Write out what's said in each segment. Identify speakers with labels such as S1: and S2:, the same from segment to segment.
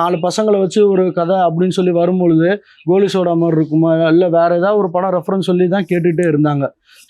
S1: நாலு பசங்களை வச்சு ஒரு கதை அப்படின்னு சொல்லி வரும்பொழுது கோலி சோடா மாதிரி இருக்குமா? இல்லை வேற ஏதாவது ஒரு படம் ரெஃபரன்ஸ் சொல்லி தான் கேட்டுகிட்டே இருந்தாங்க.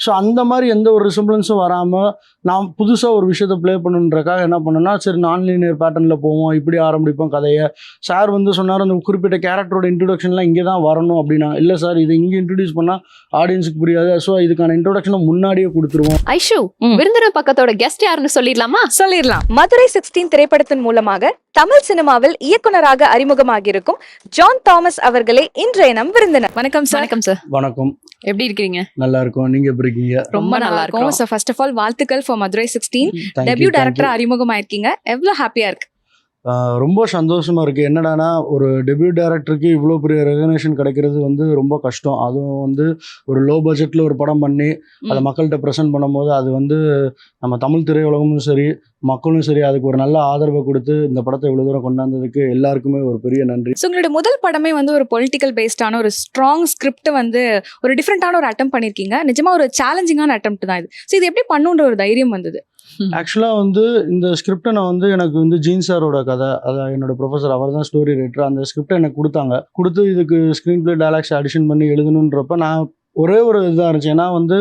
S1: ஸோ அந்த மாதிரி எந்த ஒரு ரிசம்பிளன்ஸும் வராமல் நான் புதுசாக ஒரு விஷயத்தை ப்ளே பண்ணுன்றக்காக என்ன பண்ணேன்னா சரி நான் லீனியர் பேட்டர்னில் போவோம் இப்படி ஆரம்பிப்போம் கதையை. சார் வந்து சொன்னார் அந்த குறிப்பிட்ட கேரக்டரோட இன்ட்ரொடக்ஷன்லாம் இங்கே தான் வரணும் அப்படின்னா. இல்லை சார் இது இங்கே இன்ட்ரடியூஸ் பண்ணால் ஆடியன்ஸுக்கு புரியாது. ஸோ இதுக்கான இன்ட்ரொடக்ஷனை முன்னாடியே கொடுத்துருவோம்.
S2: ஐஷு. விருந்தினர் பக்கத்தோட கெஸ்ட் யாருன்னு சொல்லிடலாமா?
S3: சொல்லிடலாம். மதுரை சிக்ஸ்டீன் திரைப்படத்தின் மூலமாக தமிழ் சினிமாவில் இயக்குனராக அறிமுகமாகியிருக்கும் ஜான் தாமஸ் அவர்களே இன்றைய நம் விருந்தினர். வணக்கம் சார்.
S2: வணக்கம் சார்.
S1: வணக்கம்.
S2: எப்படி இருக்கீங்க
S1: நல்லா இருக்கும். நீங்கள் எப்படி இருக்கீங்க?
S2: ரொம்ப நல்லா இருக்கும்.
S3: ஸோ ஃபர்ஸ்ட் ஆஃப் ஆல் வாழ்த்துக்கள் ஃபார் மதுரை சிக்ஸ்டீன் டெபியூ. டைரக்டரா அறிமுகமாயிருக்கீங்க. எவ்வளவு ஹாப்பியா இருக்கு?
S1: ரொம்ப சந்தோஷமா இருக்கு. என்னடானா ஒரு டெபியூ டேரக்டருக்கு இவ்வளோ பெரிய ரெகனேஷன் கிடைக்கிறது வந்து ரொம்ப கஷ்டம். அதுவும் வந்து ஒரு லோ பட்ஜெட்ல ஒரு படம் பண்ணி அதை மக்கள்கிட்ட ப்ரெசென்ட் பண்ணும்போது அது வந்து நம்ம தமிழ் திரையுலகமும் சரி மக்களும் சரி அதுக்கு ஒரு நல்ல ஆதரவை கொடுத்து இந்த படத்தை இவ்வளோ தூரம் கொண்டாந்ததுக்கு எல்லாருக்குமே ஒரு பெரிய நன்றி.
S3: ஸோ உங்களோட முதல் படமே வந்து ஒரு பொலிட்டிக்கல் பேஸ்டான ஒரு ஸ்ட்ராங் ஸ்கிரிப்ட் வந்து ஒரு டிஃப்ரெண்டான ஒரு அட்டம் பண்ணிருக்கீங்க. நிஜமா ஒரு சேலஞ்சிங்கான அட்டம் தான் இது. ஸோ இது எப்படி பண்ணுன்ற ஒரு தைரியம் வந்தது? Hmm.
S1: ஆக்சுவலாக வந்து இந்த ஸ்கிரிப்டை நான் வந்து எனக்கு வந்து ஜீன் சாரோட கதை அதான் என்னோட ப்ரொஃபஸர் அவர் தான் ஸ்டோரி ரைட்டர் அந்த ஸ்கிரிப்டை எனக்கு கொடுத்தாங்க. கொடுத்து இதுக்கு ஸ்க்ரீன் பிளே டைலாக்ஸ் அடிஷன் பண்ணி எழுதணுன்றப்ப நான் ஒரே ஒரு இதாக இருந்துச்சு. ஏன்னா வந்து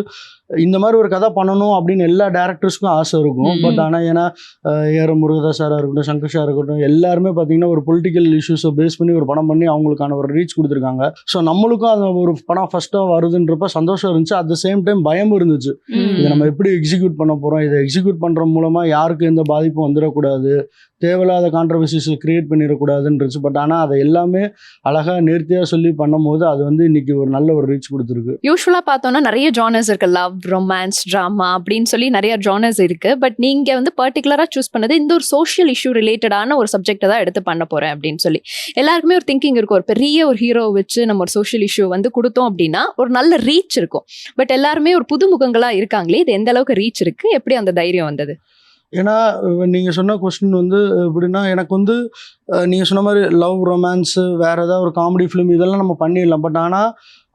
S1: இந்த மாதிரி ஒரு கதை பண்ணணும் அப்படின்னு எல்லா டேரக்டர்ஸ்க்கும் ஆசை இருக்கும். பட் ஆனால் ஏன்னா அஹ், ஏஆர் முருகதாஸ் சாராக இருக்கட்டும் சங்கர் இருக்கட்டும் எல்லாருமே பார்த்தீங்கன்னா ஒரு பொலிட்டிக்கல் இஷ்யூஸை பேஸ் பண்ணி ஒரு படம் பண்ணி அவங்களுக்கான ஒரு ரீச் கொடுத்துருக்காங்க. ஸோ நம்மளுக்கும் அந்த ஒரு படம் ஃபஸ்ட்டாக வருதுன்றப்ப சந்தோஷம் இருந்துச்சு. அட் த சேம் டைம் பயம் இருந்துச்சு. இதை நம்ம எப்படி எக்ஸிக்யூட் பண்ண போகிறோம் இதை எக்ஸிக்யூட் பண்ணுற மூலமாக யாருக்கு எந்த பாதிப்பும் வந்துடக்கூடாது. தேவையில்லாத கான்ட்ரவர்சிஸ் கிரியேட் பண்ணிடக்கூடாதுன்றது பட் ஆனால் அதை எல்லாமே அழகாக நேர்த்தியாக சொல்லி பண்ணும்போது அது வந்து இன்னைக்கு ஒரு நல்ல ஒரு ரீச் கொடுத்துருக்கு.
S2: யூஸ்வலா பார்த்தோம்னா நிறைய ஜானர்ஸ் இருக்கு லவ் ரொமான்ஸ் ட்ராமா அப்படின்னு சொல்லி நிறைய ஜானர்ஸ் இருக்கு. பட் நீங்க வந்து பர்டிகுலரா சூஸ் பண்ணது இந்த ஒரு சோஷியல் இஷ்யூ ரிலேட்டடான ஒரு சப்ஜெக்ட்டை தான் எடுத்து பண்ண போறேன் அப்படின்னு சொல்லி. எல்லாருக்குமே ஒரு திங்கிங் இருக்கும். ஒரு பெரிய ஒரு ஹீரோ வச்சு நம்ம ஒரு சோஷியல் இஷ்யூ வந்து கொடுத்தோம் அப்படின்னா ஒரு நல்ல ரீச் இருக்கும். பட் எல்லாருமே ஒரு புதுமுகங்களா இருக்காங்களே இது எந்த அளவுக்கு ரீச் இருக்கு? எப்படி அந்த தைரியம் வந்தது?
S1: ஏன்னா நீங்கள் சொன்ன கொஸ்டின் வந்து எப்படின்னா எனக்கு வந்து நீங்கள் சொன்ன மாதிரி லவ் ரொமான்ஸு வேறு ஏதாவது ஒரு காமெடி ஃபிலிம் இதெல்லாம் நம்ம பண்ணிடலாம். பட் ஆனால்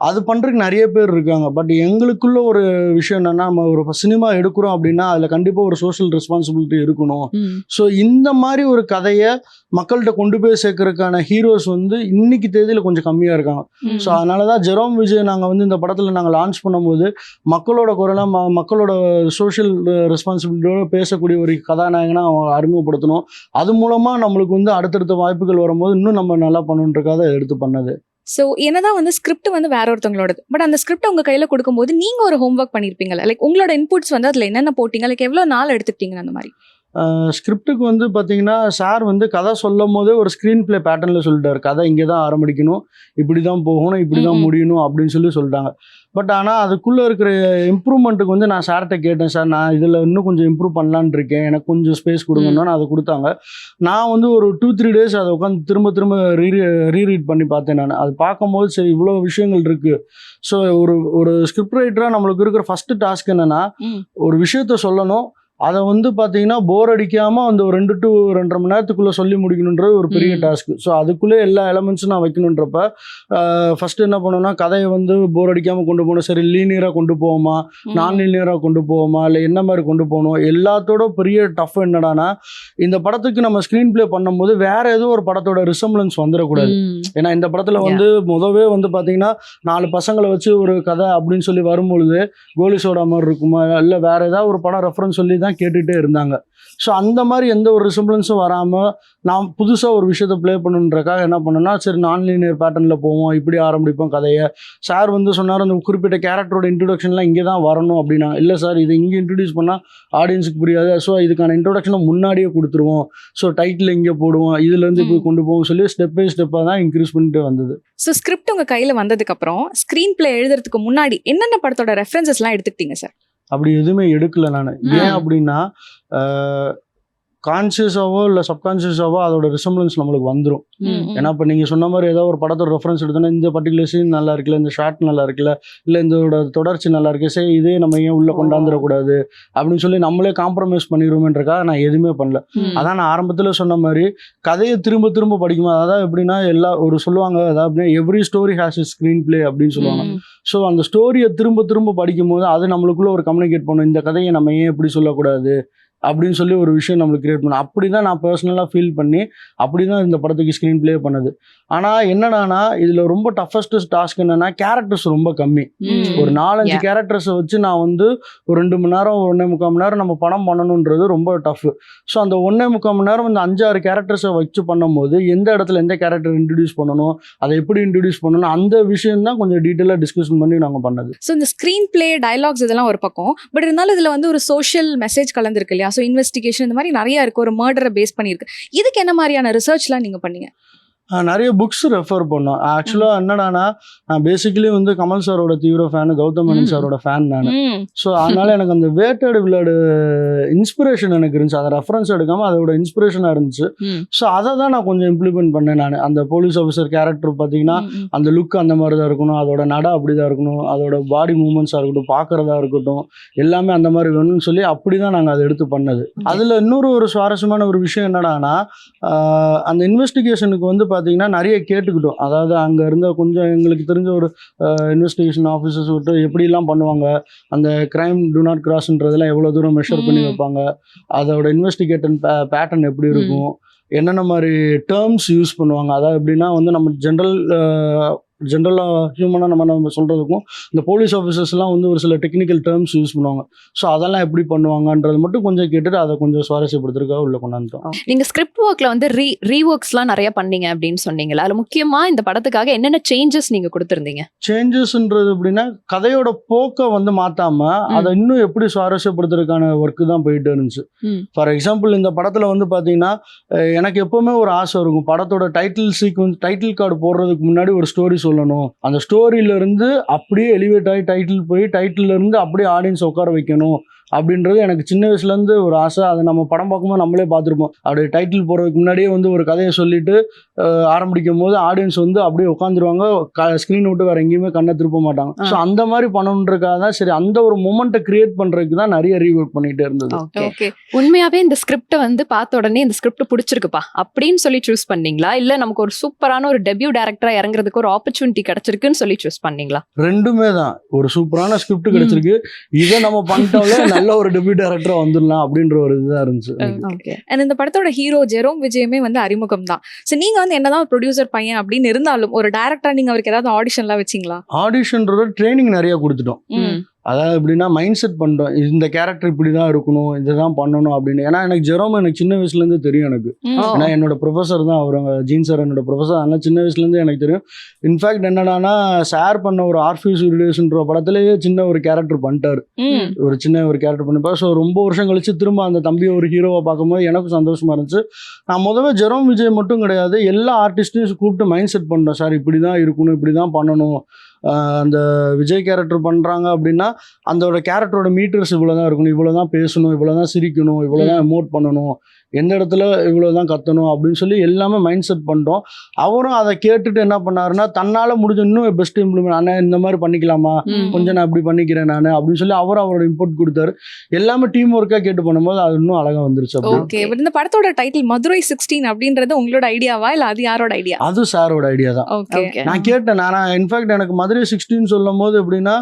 S1: அது பண்ணுறதுக்கு நிறைய பேர் இருக்காங்க. பட் எங்களுக்குள்ள ஒரு விஷயம் என்னன்னா நம்ம ஒரு சினிமா எடுக்கிறோம் அப்படின்னா அதில் கண்டிப்பாக ஒரு சோஷியல் ரெஸ்பான்சிபிலிட்டி இருக்கணும். ஸோ இந்த மாதிரி ஒரு கதையை மக்கள்கிட்ட கொண்டு போய் சேர்க்கறதுக்கான ஹீரோஸ் வந்து இன்னைக்கு தேதியில் கொஞ்சம் கம்மியாக இருக்காங்க. ஸோ அதனால தான் ஜெரோம் விஜய் நாங்கள் வந்து இந்த படத்தில் நாங்கள் லான்ச் பண்ணும்போது மக்களோட குரலை ம மக்களோட சோஷியல் ரெஸ்பான்சிபிலிட்டியோட பேசக்கூடிய ஒரு கதாநாயகனை அவங்க அறிமுகப்படுத்தணும். அது மூலமாக நம்மளுக்கு வந்து அடுத்தடுத்த வாய்ப்புகள் வரும்போது இன்னும் நம்ம நல்லா பண்ணுன்றக்காக எடுத்து பண்ணது.
S3: ஸோ என்னதான் வந்து ஸ்கிரிப்ட் வந்து வேற ஒருத்தவங்களோடது. பட் அந்த ஸ்கிரிப்ட் உங்க கையில கொடுக்கும்போது நீங்க ஒரு ஹோம்ஒர்க் பண்ணிருப்பீங்கல்ல. லைக் உங்களோட இன்புட்ஸ் வந்து அதுல என்னென்ன போட்டீங்க? லைக் எவ்வளவு நாள் எடுத்துக்கிட்டீங்க அந்த மாதிரி?
S1: ஸ்கிரிப்டுக்கு வந்து பார்த்தீங்கன்னா சார் வந்து கதை சொல்லும் போதே ஒரு ஸ்க்ரீன் ப்ளே பேட்டர்னில் சொல்லிட்டாரு. கதை இங்கே தான் ஆரம்பிக்கணும். இப்படி தான் போகணும் இப்படி தான். முடியணும் அப்படின்னு சொல்லி சொல்லிட்டாங்க. பட் ஆனால் அதுக்குள்ளே இருக்கிற இம்ப்ரூவ்மெண்ட்டுக்கு வந்து நான் சார்கிட்ட கேட்டேன் சார் நான் இதில் இன்னும் கொஞ்சம் இம்ப்ரூவ் பண்ணலான்னு இருக்கேன். எனக்கு கொஞ்சம் ஸ்பேஸ் கொடுங்கன்னு அதை கொடுத்தாங்க. நான் வந்து ஒரு டூ த்ரீ டேஸ் அதை உட்காந்து திரும்ப திரும்ப ரீ ரீரீட் பண்ணி பார்த்தேன் நான். அது பார்க்கும்போது சரி இவ்வளோ விஷயங்கள் இருக்குது ஸோ ஒரு ஒரு ஸ்கிரிப்ட் ரைட்டராக நம்மளுக்கு இருக்கிற ஃபஸ்ட்டு டாஸ்க் என்னென்னா. ஒரு விஷயத்த சொல்லணும். அதை வந்து பார்த்தீங்கன்னா போர் அடிக்காமல் அந்த ஒரு ரெண்டு டு ரெண்டரை மணி நேரத்துக்குள்ளே சொல்லி முடிக்கணுன்றது ஒரு பெரிய. டாஸ்க் ஸோ அதுக்குள்ளே எல்லா எலமெண்ட்ஸும் நான் வைக்கணுன்றப்ப ஃபஸ்ட்டு என்ன பண்ணணும்னா கதையை வந்து போர் அடிக்காமல் கொண்டு போகணும். சரி லீனியராக கொண்டு போவோமா? நான் லீனியராக கொண்டு போவோமா? இல்லை என்ன மாதிரி கொண்டு போகணும்? எல்லாத்தோட பெரிய டஃப் என்னடானா இந்த படத்துக்கு நம்ம ஸ்க்ரீன் ப்ளே பண்ணும்போது வேற ஏதோ ஒரு படத்தோட ரிசம்பிளன்ஸ் வந்துடக்கூடாது. ஏன்னா இந்த படத்துல வந்து முதவே வந்து பாத்தீங்கன்னா நாலு பசங்களை வச்சு ஒரு கதை அப்படின்னு சொல்லி வரும்பொழுது கோலி சோடா மாதிரி இருக்குமா? இல்லை வேற ஏதாவது ஒரு படம் ரெஃபரன்ஸ் சொல்லி தான் கேட்டுகிட்டே இருந்தாங்க. ஸோ அந்த மாதிரி எந்த ஒரு ரிசம்பிளன்ஸும் வராமல் நான் புதுசாக ஒரு விஷயத்த ப்ளே பண்ணுன்றக்காக என்ன பண்ணேன்னா சரி நான் லீனியர் பேட்டர்னில் போவோம் இப்படி ஆரம்பிப்போம் கதையை. சார் வந்து சொன்னார் அந்த குறிப்பிட்ட கேரக்டரோட இன்ட்ரொடக்ஷன்லாம் இங்கே தான் வரணும் அப்படின்னா இல்லை சார் இது இங்கே இன்ட்ரடியூஸ் பண்ணால் ஆடியன்ஸுக்கு புரியாது. ஸோ இதுக்கான இன்ட்ரொடக்ஷனை முன்னாடியே கொடுத்துருவோம். ஸோ டைட்டில் இங்கே போடுவோம் இதுலேருந்து
S3: ம்.
S1: கொண்டு போவோம் சொல்லி ஸ்டெப் பை ஸ்டெப்பாக தான் இன்க்ரீஸ் பண்ணிட்டு வந்தது.
S3: ஸோ ஸ்கிரிப்ட் உங்க கையில வந்ததுக்கு அப்புறம் ஸ்கிரீன் பிளே எழுதுறதுக்கு முன்னாடி என்னென்ன படத்தோட ரெஃபரன்சஸ் எல்லாம் எடுத்துக்கிட்டீங்க சார்
S1: அப்படி எதுவுமே எடுக்கல நான் ஏன். அப்படின்னா கான்சியஸாவோ இல்லை சப்கான்சியஸாவோ அதோட ரிசம்பிளன்ஸ் நம்மளுக்கு வந்துடும் ஏன்னா இப்போ நீங்கள் சொன்ன மாதிரி ஏதோ ஒரு படத்தோட ரெஃபரன்ஸ் எடுத்தோன்னா இந்த பர்டிகுலர் சீன் நல்லா இருக்குல்ல இந்த ஷார்ட் நல்லா இருக்குல்ல இல்லை இதோட தொடர்ச்சி நல்லா இருக்கு சரி இதே நம்ம ஏன் உள்ளே கொண்டாந்துடக்கூடாது அப்படின்னு சொல்லி நம்மளே காம்ப்ரமைஸ் பண்ணிடுவோமேன்றக்காக நான் எதுவுமே பண்ணல. அதான் நான் ஆரம்பத்தில் சொன்ன மாதிரி கதையை திரும்ப திரும்ப படிக்கும்போது அதாவது எப்படின்னா எல்லா ஒரு சொல்லுவாங்க அதாவது every story has screen play அப்படின்னு சொல்லுவாங்க. ஸோ அந்த ஸ்டோரியை திரும்ப திரும்ப படிக்கும்போது அது நம்மளுக்குள்ள ஒரு கம்யூனிகேட் பண்ணும். இந்த கதையை நம்ம ஏன் இப்படி சொல்லக்கூடாது? அப்படின்னு சொல்லி ஒரு விஷயம் நம்மளுக்கு கிரியேட் பண்ண அப்படி தான் நான் பர்சனலாக ஃபீல் பண்ணி அப்படி தான் இந்த படத்துக்கு ஸ்க்ரீன் ப்ளே பண்ணது. ஆனால் என்னடானா இதில் ரொம்ப டஃபஸ்ட் டாஸ்க் என்னன்னா கேரக்டர்ஸ் ரொம்ப கம்மி. ஒரு நாலஞ்சு. கேரக்டர்ஸை வச்சு நான் வந்து ஒரு ரெண்டு மணி நேரம் ஒன்றே முக்கால் மணி நேரம் நம்ம படம் பண்ணணுன்றது ரொம்ப டஃப் ஸோ அந்த ஒன்றே முக்கால் மணி நேரம் இந்த அஞ்சாறு கேரக்டர்ஸை வச்சு பண்ணும்போது எந்த இடத்துல எந்த கேரக்டர் இன்ட்ரடியூஸ் பண்ணணும் அதை எப்படி இன்ட்ரடியூஸ் பண்ணணும் அந்த விஷயம் தான் கொஞ்சம் டீட்டெயிலாக டிஸ்கஷன் பண்ணி நாங்கள் பண்ணது.
S3: ஸோ இந்த ஸ்க்ரீன் பிளே டயலாக்ஸ் இதெல்லாம் ஒரு பக்கம். பட் இருந்தாலும் இதுல வந்து ஒரு சோஷியல் மெசேஜ் கலந்துருக்கு இல்லையா? ஸோ இன்வெஸ்டிகேஷன் இந்த மாதிரி நிறைய இருக்கு. ஒரு மர்டரை பேஸ் பண்ணியிருக்கு. இதுக்கு என்ன மாதிரியான ரிசர்ச்லாம் நீங்க பண்ணீங்க?
S1: நிறைய புக்ஸ் ரெஃபர் பண்ணோம். ஆக்சுவலாக என்னடானா நான் பேசிக்கலி வந்து கமல் சாரோட தீவிர ஃபேன் கௌதம் மேனன். சாரோட ஃபேன் நான். ஸோ அதனால எனக்கு அந்த வேட்டட் விளையாடு இன்ஸ்பிரேஷன் எனக்கு இருந்துச்சு. அதை ரெஃபரன்ஸ் எடுக்காமல் அதோட இன்ஸ்பிரேஷனாக இருந்துச்சு. ஸோ அதை தான் நான் கொஞ்சம் இம்ப்ளிமெண்ட் பண்ணேன் நான். அந்த போலீஸ் ஆஃபீஸர் கேரக்டர் பார்த்தீங்கன்னா. அந்த லுக் அந்த மாதிரி தான் இருக்கணும். அதோட நட அப்படி தான் இருக்கணும். அதோட பாடி மூமெண்ட்ஸாக இருக்கட்டும் பார்க்குறதா இருக்கட்டும் எல்லாமே அந்த மாதிரி வேணும்னு சொல்லி அப்படி தான் நாங்கள் அதை எடுத்து பண்ணது. அதில் இன்னொரு ஒரு சுவாரஸ்யமான ஒரு விஷயம் என்னடானா அந்த இன்வெஸ்டிகேஷனுக்கு வந்து பார்த்தீங்கன்னா நிறைய கேட்டுக்கிட்டோம் அதாவது அங்கே இருந்த கொஞ்சம் எங்களுக்கு தெரிஞ்ச ஒரு இன்வெஸ்டிகேஷன் ஆஃபீஸர்ஸ் விட்டு எப்படிலாம் பண்ணுவாங்க அந்த கிரைம் டு நாட் கிராஸ்ன்றதெல்லாம் எவ்வளோ தூரம் மெஷர் பண்ணி. வைப்பாங்க அதோட இன்வெஸ்டிகேட்டன் பேட்டர்ன் எப்படி இருக்கும் என்னென்ன மாதிரி டேர்ம்ஸ் யூஸ் பண்ணுவாங்க அதாவது எப்படின்னா வந்து நம்ம ஜென்ரல் ஜென்ரலாக ஹியூமனாக நம்ம நம்ம சொல்கிறதுக்கும் இந்த போலீஸ் ஆஃபீஸர்ஸ்லாம் வந்து ஒரு சில டெக்னிக்கல் டேர்ம்ஸ் யூஸ் பண்ணுவாங்க. ஸோ அதெல்லாம் எப்படி பண்ணுவாங்கன்றது மட்டும் கொஞ்சம் கேட்டுட்டு அதை கொஞ்சம் சுவாரஸ்யப்படுத்துறதுக்காக உள்ள கொண்டாந்துட்டோம்.
S2: நீங்க ஸ்கிரிப்ட் ஒர்க்ல வந்து ரீ ரீஒர்க்ஸ்லாம் நிறைய பண்ணீங்க அப்படின்னு சொன்னீங்களா அதுல முக்கியமா இந்த படத்துக்காக என்னென்ன சேஞ்சஸ் நீங்க கொடுத்திருந்தீங்க?
S1: சேஞ்சஸ்ன்றது எப்படின்னா கதையோட போக்கை வந்து மாத்தாம அதை இன்னும் எப்படி சுவாரஸ்யப்படுத்துறதுக்கான ஒர்க்கு தான் போயிட்டு இருந்துச்சு. ஃபார் எக்ஸாம்பிள் இந்த படத்துல வந்து பாத்தீங்கன்னா அஹ் எனக்கு எப்பவுமே ஒரு ஆசை இருக்கும். படத்தோட டைட்டில் சீக்வன்ஸ் டைட்டில் கார்டு போடுறதுக்கு முன்னாடி ஒரு ஸ்டோரி சொல்லணும். அந்த ஸ்டோரியில இருந்து அப்படியே எலிவேட் ஆகி டைட்டில் போய் டைட்டிலேருந்து அப்படியே ஆடியன்ஸ் உட்கார வைக்கணும். அப்படின்றது எனக்கு சின்ன வயசுலேருந்து ஒரு ஆசை. அதை நம்ம படம் பார்க்கும்போது நம்மளே பார்த்துருப்போம். அப்படியே டைட்டில் போடுறதுக்கு முன்னாடியே வந்து ஒரு கதையை சொல்லிட்டு ஆரம்பிக்கும் போது ஆடியன்ஸ் வந்து அப்படியே உட்காந்துருவாங்க ஸ்க்ரீன் விட்டு வேற எங்கேயுமே கண்ணை திருப்ப மாட்டாங்க. ஸோ அந்த மாதிரி பண்ணணுன்றக்காக தான் சரி அந்த ஒரு மொமெண்ட்டை கிரியேட் பண்ணுறதுக்கு தான் நிறைய ரீவொர்க் பண்ணிகிட்டே இருந்தது.
S2: ஓகே
S3: ஓகே
S2: உண்மையாவே இந்த ஸ்கிரிப்ட வந்து பார்த்த உடனே இந்த ஸ்கிரிப்ட் பிடிச்சிருக்குப்பா. அப்படின்னு சொல்லி சூஸ் பண்ணீங்களா? இல்ல நமக்கு ஒரு சூப்பரான ஒரு டெபியூ டேரக்டரா இறங்குறதுக்கு ஒரு ஆப்பர்ச்சுனிட்டி கிடைச்சிருக்குன்னு சொல்லி சூஸ் பண்ணீங்களா?
S1: ரெண்டுமே தான். ஒரு சூப்பரான ஸ்கிரிப்ட் கிடைச்சிருக்கு. இதை நம்ம பண்ணிட்டாலே நல்ல ஒரு டெபியூ டேரக்டரா வந்துடலாம் அப்படின்ற ஒரு இதுதான் இருந்துச்சு.
S2: ஓகே
S3: அண்ட் இந்த படத்தோட ஹீரோ ஜெரோம் விஜயமே வந்து அறிமுகம் தான். ஸோ நீங்க வந்து என்னதான் ப்ரொடியூசர் பையன் அப்படின்னு இருந்தாலும் ஒரு டேரக்டரா நீங்க அவருக்கு ஏதாவது ஆடிஷன்லாம் வச்சிங்களா?
S1: ஆடிஷன்றத ட்ரைனிங் நிறைய கொடுத்துட்டோம். அதாவது எப்படின்னா மைண்ட் செட் பண்ணிட்டோம் இந்த கேரக்டர் இப்படி தான் இருக்கணும் இதுதான் பண்ணணும் அப்படின்னு. ஏன்னா எனக்கு ஜெரோம் எனக்கு சின்ன வயசுலேருந்து தெரியும் எனக்கு. ஏன்னா என்னோட ப்ரொஃபஸர் தான் அவர் ஜீன் சார் என்னோட ப்ரொஃபஸர் அதனால் சின்ன வயசுலேருந்து எனக்கு தெரியும். இன்ஃபேக்ட் என்னடானா ஷேர் பண்ண ஒரு ஆர்ஃபியூஸ் ரிலேஷன்ற படத்துலேயே சின்ன ஒரு கேரக்டர் பண்ணிட்டார். ஒரு சின்ன ஒரு கேரக்டர் பண்ணிப்பார். ஸோ ரொம்ப வருஷம் கழிச்சு திரும்ப அந்த தம்பியை ஒரு ஹீரோவை பார்க்கும்போது எனக்கும் சந்தோஷமா இருந்துச்சு. நான் முதல்ல ஜெரோம் விஜய் மட்டும் கிடையாது எல்லா ஆர்டிஸ்ட்டையும் கூப்பிட்டு மைண்ட் செட் பண்ணோம் சார் இப்படி தான் இருக்கணும் இப்படி தான் பண்ணணும். அந்த விஜய் கேரக்டர் பண்ணுறாங்க அப்படின்னா அதோட கேரக்டரோட மீட்டர்ஸ் இவ்வளோ தான் இருக்கணும் இவ்வளோ தான் பேசணும் இவ்வளோ தான் சிரிக்கணும் இவ்வளோ தான் எமோட் பண்ணணும். எந்த இடத்துல இவ்வளோ தான் கத்தணும் அப்படின்னு சொல்லி எல்லாமே மைண்ட் செட் பண்ணிட்டோம் அவரும் அதை கேட்டுட்டு என்ன பண்ணாருன்னா தன்னால் முடிஞ்ச இன்னும் பெஸ்ட் இம்ப்ளிமெண்ட் அண்ணா இந்த மாதிரி பண்ணிக்கலாமா. கொஞ்சம் நான் இப்படி பண்ணிக்கிறேன் நான் அப்படின்னு சொல்லி அவர் அவரோட இன்புட் கொடுத்தாரு. எல்லாமே டீம் ஒர்க்காக கேட்டு பண்ணும்போது அது இன்னும் அழகாக வந்துருச்சு
S3: ஓகே பட் இந்த படத்தோட டைட்டில் மதுரை சிக்ஸ்டீன் அப்படின்றது உங்களோட ஐடியாவா இல்ல அது யாரோட ஐடியா
S1: அது சாரோட ஐடியா தான். நான் கேட்டேன் நான் இன்ஃபேக்ட் எனக்கு மதுரை சிக்ஸ்டீன் சொல்லும் போது எப்படின்னா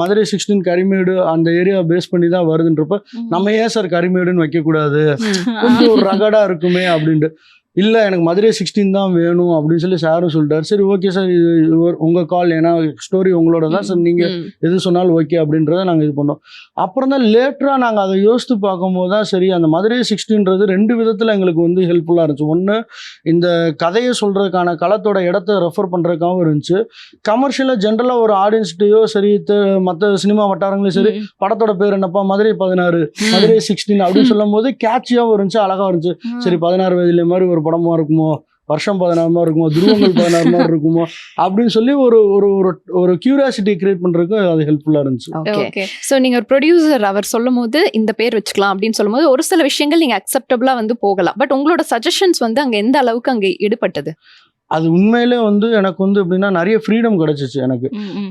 S1: மதுரை சிக்ஸ்டீன் கரிமேடு அந்த ஏரியா பேஸ் பண்ணி தான் வருதுன்றப்ப நம்ம ஏன் சார் கரிமேடுன்னு வைக்கக்கூடாது? கொஞ்சம் ஒரு ரகடா இருக்குமே அப்படின்ட்டு. இல்லை எனக்கு மதுரை சிக்ஸ்டீன் தான் வேணும் அப்படின்னு சொல்லி சாரும் சொல்லிட்டாரு. சரி ஓகே சார் இது உங்கள் கால் ஏன்னா ஸ்டோரி உங்களோட தான் சார் நீங்கள். எது சொன்னாலும் ஓகே அப்படின்றத நாங்கள் இது பண்ணோம். அப்புறம் தான் லேட்டராக நாங்கள் அதை யோசித்து பார்க்கும்போது தான் சரி அந்த மதுரை சிக்ஸ்டின்றது ரெண்டு விதத்தில் எங்களுக்கு வந்து ஹெல்ப்ஃபுல்லாக இருந்துச்சு. ஒன்று இந்த கதையை சொல்கிறதுக்கான களத்தோட இடத்த ரெஃபர் பண்ணுறதுக்காகவும் இருந்துச்சு. கமர்ஷியலாக ஜென்ரலாக ஒரு ஆடியன்ஸ்கிட்டயோ சரி மற்ற சினிமா வட்டாரங்களையும் சரி படத்தோட பேர் என்னப்பா? மதுரை பதினாறு. மதுரை சிக்ஸ்டீன் அப்படின்னு சொல்லும் போது கேட்சியாகவும் இருந்துச்சு அழகாக இருந்துச்சு. சரி பதினாறு வயதுல மாதிரி ஒரு படமா இருக்குமோ வருஷம் பதினாறு மாதிரி இருக்குமோ துருவங்கள் பதினாறு மாதிரி இருக்குமோ அப்படின்னு சொல்லி ஒரு ஒரு ஒரு ஒரு கியூரியாசிட்டி கிரியேட் பண்றதுக்கு அது ஹெல்ப்ஃபுல்லா இருந்துச்சு.
S2: ஓகே
S3: ஓகே
S2: ஸோ நீங்க ஒரு ப்ரொடியூசர் அவர் சொல்லும் போது இந்த பேர் வச்சுக்கலாம் அப்படின்னு சொல்லும்போது ஒரு சில விஷயங்கள் நீங்க அக்செப்டபிளா வந்து போகலாம். பட் உங்களோட சஜஷன்ஸ் வந்து அங்க எந்த அளவுக்கு அங்க ஈடுபட்டது?
S1: அது உண்மையிலே வந்து எனக்கு வந்து எப்படின்னா நிறைய ஃப்ரீடம் கிடைச்சிச்சு எனக்கு.